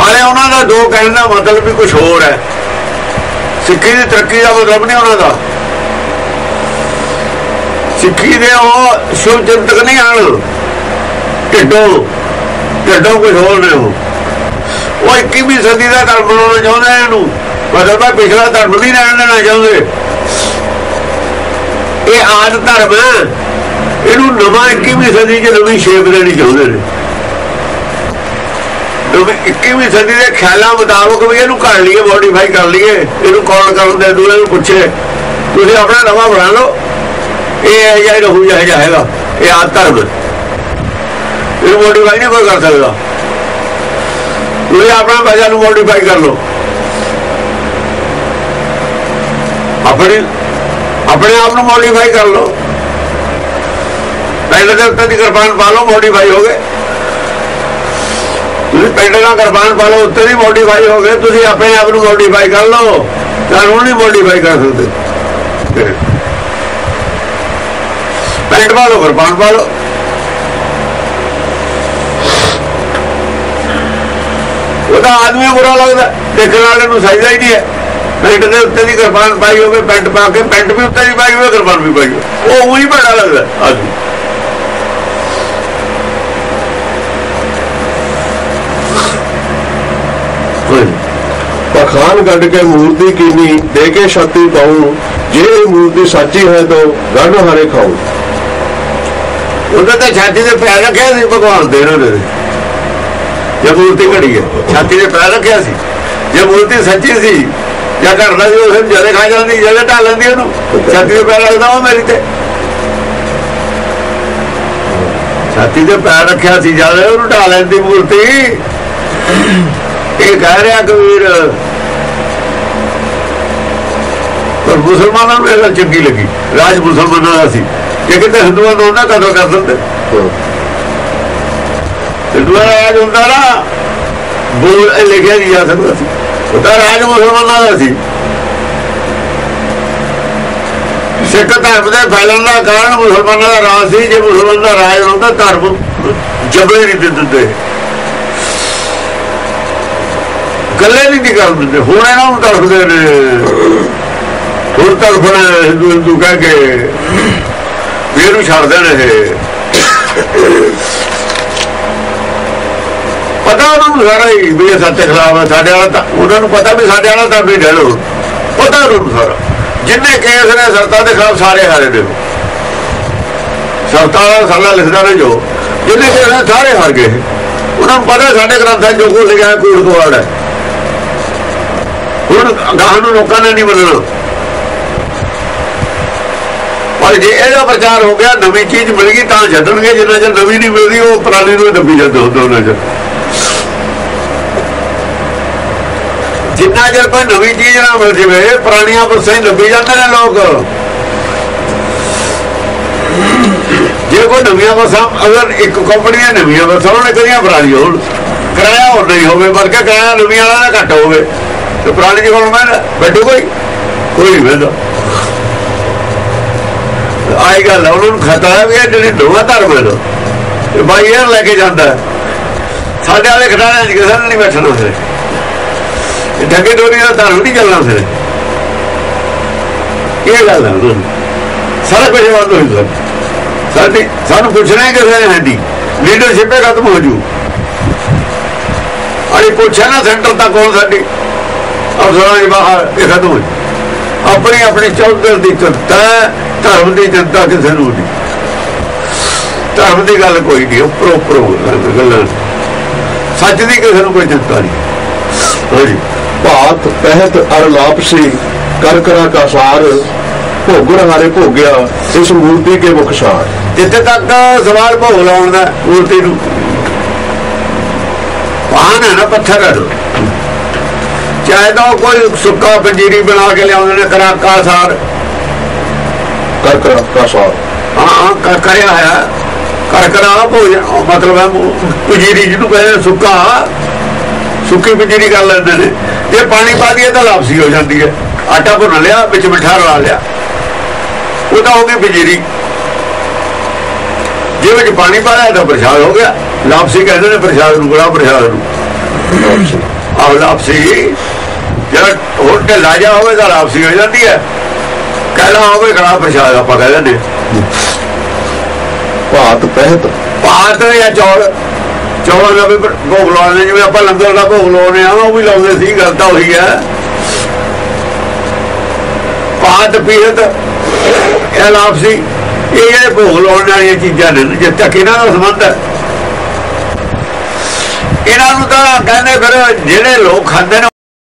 ਹਾਲੇ ਉਹਨਾਂ ਦਾ ਦੋ ਕਹਿਣ ਦਾ ਮਤਲਬ ਵੀ ਕੁਝ ਹੋਰ ਹੈ। ਸਿੱਖੀ ਦੀ ਤਰੱਕੀ ਦਾ ਮਤਲਬ ਨਹੀਂ ਉਹਨਾਂ ਦਾ। ਸਿੱਖੀ ਦੇ ਉਹ ਸ਼ੁਭ ਚਿੰਤਕ ਨਹੀਂ ਹਨ। ਢਿੱਡੋਂ ਢਿੱਡੋਂ ਕੁਝ ਹੋਰ ਨੇ ਉਹ। ਉਹ 21ਵੀਂ ਸਦੀ ਦਾ ਧਰਮ ਬਣਾਉਣਾ ਚਾਹੁੰਦੇ ਆ ਇਹਨੂੰ। ਮਤਲਬ ਹੈ ਪਿਛਲਾ ਧਰਮ ਨਹੀਂ ਰਹਿਣ ਦੇਣਾ ਚਾਹੁੰਦੇ। ਇਹ ਆਦ ਧਰਮ ਇਹਨੂੰ ਨਵਾਂ 21ਵੀਂ ਸਦੀ 'ਚ ਨਵੀਂ ਸ਼ੇਪ ਦੇਣੀ ਚਾਹੁੰਦੇ ਨੇ। ਨਵੀਂ 21ਵੀਂ ਸਦੀ ਦੇ ਖਿਆਲਾਂ ਮੁਤਾਬਕ ਵੀ ਇਹਨੂੰ ਕਰ ਲਈਏ ਮੋਡੀਫਾਈ ਕਰ ਲਈਏ। ਇਹਨੂੰ ਕੌਣ ਕਰਨ ਦੇ ਦੂਏ ਨੂੰ ਪੁੱਛੇ। ਤੁਸੀਂ ਆਪਣਾ ਨਵਾਂ ਬਣਾ ਲਓ। ਇਹ ਹੈ ਜਾਂ ਰਹੂ ਜਾਂ ਹੈਗਾ। ਇਹ ਆਦ ਧਰਮ। ਇਹਨੂੰ ਮੋਡੀਫਾਈ ਨਹੀਂ ਕੋਈ ਕਰ ਸਕਦਾ। ਤੁਸੀਂ ਆਪਣਾ ਭਾਸ਼ਾ ਨੂੰ ਮੋਡੀਫਾਈ ਕਰ ਲਓ। ਆਪਣੀ ਆਪਣੇ ਆਪ ਨੂੰ ਮੋਡੀਫਾਈ ਕਰ ਲਓ। ਪਹਿਲੇ ਦੇ ਉੱਤੇ ਦੀ ਕਿਰਪਾਨ ਪਾ ਲਓ ਮੋਡੀਫਾਈ ਹੋ ਗਏ। ਤੁਸੀਂ ਪਿੰਡ ਦਾ ਕਿਰਪਾਨ ਪਾ ਲਓ, ਉੱਤੇ ਦੀ ਮੋਡੀਫਾਈ ਹੋ ਗਏ, ਤੁਸੀਂ ਆਪਣੇ ਆਪ ਨੂੰ ਮੋਡੀਫਾਈ ਕਰ ਲਓ। ਤੁਹਾਨੂੰ ਨਹੀਂ ਮੋਡੀਫਾਈ ਕਰ ਸਕਦੇ। ਪੈਂਟ ਪਾ ਲਓ ਕਿਰਪਾਨ ਪਾ ਲਓ। ਉਹਦਾ ਆਦਮੀ ਬੁਰਾ ਲੱਗਦਾ, ਦੇਖਣ ਵਾਲੇ ਨੂੰ ਸਜਦਾ ਹੀ ਨਹੀਂ ਹੈ। ਪੈਂਟ ਦੇ ਉੱਤੇ ਦੀ ਕਿਰਪਾਨ ਪਾਈ ਹੋਵੇ ਪੈਂਟ ਪਾ ਕੇ ਪੈਂਟ ਵੀ ਉੱਤੇ ਦੀ ਪਾਈ ਹੋਵੇ ਕਿਰਪਾਨ ਵੀ ਪਾਈ ਹੋਵੇ। ਉਹ ਉਹੀ ਬੜਾ ਲੱਗਦਾ, ਆਦਮੀ। ਪਖਾਨ ਗੱਡ ਕੇ ਮੂਰਤੀ ਕੀਨੀ ਦੇ ਕੇ ਛਾਤੀ ਪਾਉ, ਜੇ ਇਹ ਮੂਰਤੀ ਸੱਚੀ ਹੈ ਤਾਂ ਗੜ ਹਾਰੇ ਖਾਉ। ਉਹਦਾ ਤਾਂ ਛਾਤੀ ਦੇ ਪੈਰ ਰੱਖਿਆ ਸੀ ਭਗਵਾਨ ਦੇ ਉਹਨਾਂ ਨੇ ਜੇ ਮੂਰਤੀ ਘੜੀ ਹੈ, ਛਾਤੀ ਦੇ ਪੈਰ ਰੱਖਿਆ ਸੀ। ਜੇ ਮੂਰਤੀ ਸੱਚੀ ਸੀ, ਜਾਂ ਕਰਦਾ ਸੀ, ਉਹ ਜਦੇ ਖਾ ਜਾਂਦੀ, ਜਦੇ ਢਾ ਲੈਂਦੀ ਉਹਨੂੰ। ਛਾਤੀ ਦੇ ਪੈਰ ਰੱਖਦਾ ਉਹ ਮੇਰੀ ਤੇ। ਛਾਤੀ ਦੇ ਪੈਰ ਰੱਖਿਆ ਸੀ, ਜਦ ਉਹਨੂੰ ਢਾ ਲੈਂਦੀ ਮੂਰਤੀ। ਇਹ ਕਹਿ ਰਿਹਾ ਕਬੀਰ ਪਰ ਮੁਸਲਮਾਨਾਂ ਨੂੰ ਇਹ ਚੰਗੀ ਲੱਗੀ। ਰਾਜ ਮੁਸਲਮਾਨਾਂ ਦਾ ਸੀ। ਜੇ ਕਿਤੇ ਹਿੰਦੂਆਂ ਨੂੰ ਉਹਨਾਂ ਕਦਰ ਕਰ ਦਿੰਦੇ? ਹਿੰਦੂਆਂ ਦਾ ਰਾਜ ਹੁੰਦਾ ਨਾ, ਬੋਲ ਇਹ ਲਿਖਿਆ ਨਹੀਂ ਜਾ ਸਕਦਾ ਸੀ। ਉਹਦਾ ਰਾਜ ਮੁਸਲਮਾਨਾਂ ਦਾ ਸੀ। ਸਿੱਖ ਧਰਮ ਦੇ ਫੈਲਣ ਦਾ ਕਾਰਨ ਮੁਸਲਮਾਨਾਂ ਦਾ ਰਾਜ ਸੀ। ਜੇ ਮੁਸਲਮਾਨਾਂ ਦਾ ਰਾਜ ਹੁੰਦਾ, ਧਰਮ ਜਬਰੇ ਨਹੀਂ ਦੇ ਦਿੰਦੇ। ਗੱਲੇ ਨਹੀਂ ਕਰ ਦਿੰਦੇ, ਹੁਣ ਇਹਨਾਂ ਨੂੰ ਤੜਫਦੇ ਨੇ। ਹੁਣ ਤੜਫਣਾ ਹਿੰਦੂ ਹਿੰਦੂ ਕਹਿ ਕੇ ਵੀ ਇਹਨੂੰ ਛੱਡ ਦੇਣ ਇਹ। ਪਤਾ ਉਹਨਾਂ ਨੂੰ ਸਾਰਾ ਹੀ ਵੀ ਇਹ ਸੱਚ ਖਿਲਾਫ ਹੈ, ਸਾਡੇ ਵਾਲਾ ਤਾਂ ਉਹਨਾਂ ਨੂੰ ਪਤਾ ਵੀ ਸਾਡੇ ਵਾਲਾ ਤਾਂ ਵੀ ਡੈਲੋ ਪਤਾ ਉਹਨਾਂ ਨੂੰ ਸਾਰਾ। ਜਿੰਨੇ ਕੇਸ ਨੇ ਸਰਤਾ ਦੇ ਖਿਲਾਫ ਸਾਰੇ ਹਾਰੇ ਨੇ। ਸਰਤਾ ਦਾ ਸਾਲਾ ਲਿਖਦਾ ਨੇ ਜੋ। ਜਿੰਨੇ ਕੇਸ ਨੇ ਸਾਰੇ ਹਾਰ ਗਏ। ਉਹਨਾਂ ਨੂੰ ਪਤਾ ਸਾਡੇ ਗ੍ਰੰਥਾਂ 'ਚ ਜੋ ਕੁਝ ਲਿਖਿਆ, ਕੋਈ ਰਿਕਾਰਡ ਹੈ। ਹੁਣ ਗਾਹਾਂ ਨੂੰ ਲੋਕਾਂ ਨੇ ਨਹੀਂ ਮੰਨਣਾ। ਪਰ ਜੇ ਇਹਦਾ ਪ੍ਰਚਾਰ ਹੋ ਗਿਆ, ਨਵੀਂ ਚੀਜ਼ ਮਿਲ ਗਈ, ਤਾਂ ਛੱਡਣਗੇ। ਜਿੰਨਾ ਚਿਰ ਨਵੀਂ ਨਹੀਂ ਮਿਲਦੀ, ਉਹ ਪੁਰਾਣੀ ਨੂੰ ਦੱਬੀ ਜਾਂਦੇ ਹੁੰਦੇ ਉਹਨਾਂ ਚਿਰ। ਜਿੰਨਾ ਚਿਰ ਕੋਈ ਨਵੀਂ ਚੀਜ਼ ਨਾ ਮਿਲ ਜਵੇ, ਪੁਰਾਣੀਆਂ ਬਸਾਂ ਹੀ ਦੱਬੀ ਜਾਂਦੇ ਨੇ ਲੋਕ। ਜੇ ਕੋਈ ਨਵੀਆਂ ਬਸਾਂ, ਅਗਰ ਇੱਕ ਕੰਪਨੀ ਦੀਆਂ ਨਵੀਆਂ ਬਸਾਂ, ਉਹਨੇ ਕਰੀਆਂ ਪੁਰਾਣੀਆਂ ਹੋਣ? ਕਿਰਾਇਆ ਹੋਰ ਨਹੀਂ ਹੋਵੇ, ਬਲਕਿ ਕਿਰਾਇਆ ਨਵੀਆਂ ਵਾਲਾ ਦਾ ਘੱਟ ਹੋਵੇ। ਤੇ ਪੁਰਾਣੀ ਦੀ ਕੋਲ ਮੈਂ? ਬੈਠੋ ਕੋਈ। ਕੋਈ ਨਹੀਂ ਬੈਠਾ ਆਈ ਗੱਲ ਉਹਨਾਂ ਨੂੰ ਖਤਰਾ ਵੀ ਇਹ ਜਿਹੜੀ ਨਵਾਂ ਧਰਮ ਹੈ ਨਾ ਬਾਈ ਇਹ ਲੈ ਕੇ ਜਾਂਦਾ। ਸਾਡੇ ਵਾਲੇ ਖੜਾਣੇ ਚ ਕਿਸੇ ਨਹੀਂ ਬੈਠਣਾ ਫਿਰ। ਇਹ ਢੱਗੇ ਡੋਰੀ ਦਾ ਧਰਮ ਨਹੀਂ ਚੱਲਣਾ ਫਿਰ। ਇਹ ਗੱਲ ਹੈ ਸਾਰਾ ਕੁਝ ਬੰਦ ਹੋ ਜਾਂਦਾ ਸਾਡੀ ਸਾਨੂੰ ਪੁੱਛਣਾ ਹੀ ਕਿਸੇ ਨੇ ਹੈ ਨਹੀਂ ਲੀਡਰਸ਼ਿਪ ਖਤਮ ਹੋ ਜੂ। ਅਰੇ ਪੁੱਛਿਆ ਨਾ ਸੈਂਟਰ ਤੱਕ ਕੋਲ ਸਾਡੀ। ਅਫਸਰਾਂ ਦੀ ਬਾਹਰ ਇਹ ਖਤਮ ਹੋ ਆਪਣੀ ਆਪਣੀ ਚੌਧਰ ਦੀ ਚਿੰਤਾ ਧਰਮ ਦੀ ਚਿੰਤਾ ਕਿਸੇ ਨੂੰ ਨਹੀਂ। ਧਰਮ ਦੀ ਗੱਲ ਕੋਈ ਨਹੀਂ, ਉੱਪਰੋਂ ਉੱਪਰੋਂ ਗੱਲਾਂ। ਸੱਚ ਦੀ ਕਿਸੇ ਨੂੰ ਕੋਈ ਚਿੰਤਾ ਨਹੀਂ। ਹਾਂਜੀ। ਭਾਤ, ਪਹਿਤ ਅਰ ਲਾਪਸੀ ਕਰ ਕਰਾ ਕਾ ਸਾਰ ਭੋਗਣ ਹਾਰੇ ਭੋਗਿਆ, ਇਸ ਮੂਰਤੀ ਕੇ ਮੁਖਸਾਰ ਜਿੱਥੇ ਤੱਕ ਸਵਾਲ ਭੋਗ ਲਾਉਣ ਦਾ ਮੂਰਤੀ ਨੂੰ। ਪਾਣ ਹੈ ਨਾ, ਪੱਥਰ ਹੈ ਚਾਹੇ ਤਾਂ ਉਹ ਕੋਈ ਸੁੱਕਾ ਪੰਜੀਰੀ ਬਣਾ ਕੇ ਲਿਆਉਂਦੇ ਨੇ ਕਰਾਕਾ ਸਾਰ। ਕਰ ਸਾਰ। ਹਾਂ ਕਰ ਕਰਿਆ ਹੈ ਕਰ ਕਰਾ ਭੋਜਨ ਮਤਲਬ ਹੈ ਪੰਜੀਰੀ ਜਿਹਨੂੰ ਕਹਿੰਦੇ ਸੁੱਕਾ। ਸੁੱਕੀ ਪੰਜੀਰੀ ਕਰ ਲੈਂਦੇ ਨੇ। ਜੇ ਪਾਣੀ ਪਾ ਦਈਏ ਤਾਂ ਲਾਪਸੀ ਹੋ ਜਾਂਦੀ ਹੈ। ਆਟਾ ਭੁੰਨ ਲਿਆ ਵਿੱਚ ਮਿੱਠਾ ਰਲਾ ਲਿਆ। ਉਹ ਤਾਂ ਹੋ ਗਈ ਪੰਜੀਰੀ। ਜੇ ਵਿੱਚ ਪਾਣੀ ਪਾ ਲਿਆ ਤਾਂ ਪ੍ਰਸ਼ਾਦ ਹੋ ਗਿਆ। ਲਾਪਸੀ ਕਹਿੰਦੇ ਨੇ ਪ੍ਰਸ਼ਾਦ ਨੂੰ ਬੜਾ ਪ੍ਰਸ਼ਾਦ ਨੂੰ। ਆਹ ਲਾਪਸੀ ਜਿਹੜਾ ਹੋਰ ਤੇ ਲਾਜਾ ਹੋਵੇ ਤਾਂ ਲਾਪਸੀ ਹੋ ਜਾਂਦੀ ਹੈ। ਕਹਿਣਾ ਹੋਵੇ ਕੜਾ ਪ੍ਰਸ਼ਾਦ ਆਪਾਂ ਕਹਿ ਦਿੰਦੇ। ਭਾਤ ਪਹਿਤ। ਭਾਤ ਜਾਂ ਚੌਲ। ਚੌਲ ਦਾ ਵੀ ਭੋਗ ਲਾਉਂਦੇ ਜਿਵੇਂ ਆਪਾਂ ਲੰਗਰ ਦਾ ਭੋਗ ਲਾਉਂਦੇ ਆ ਉਹ ਵੀ ਲਾਉਂਦੇ ਸੀ ਗੱਲ ਤਾਂ ਉਹੀ ਹੈ। ਭਾਤ ਪੀਤ ਇਹ ਲਾਪਸੀ ਇਹ ਜਿਹੜੇ ਭੋਗ ਲਾਉਣ ਵਾਲੀਆਂ ਚੀਜ਼ਾਂ ਨੇ ਜਿੱਥੇ ਤੱਕ ਇਹਨਾਂ ਦਾ ਸੰਬੰਧ ਹੈ। ਇਹਨਾਂ ਨੂੰ ਤਾਂ ਕਹਿੰਦੇ ਫਿਰ ਜਿਹੜੇ ਲੋਕ ਖਾਂਦੇ ਨੇ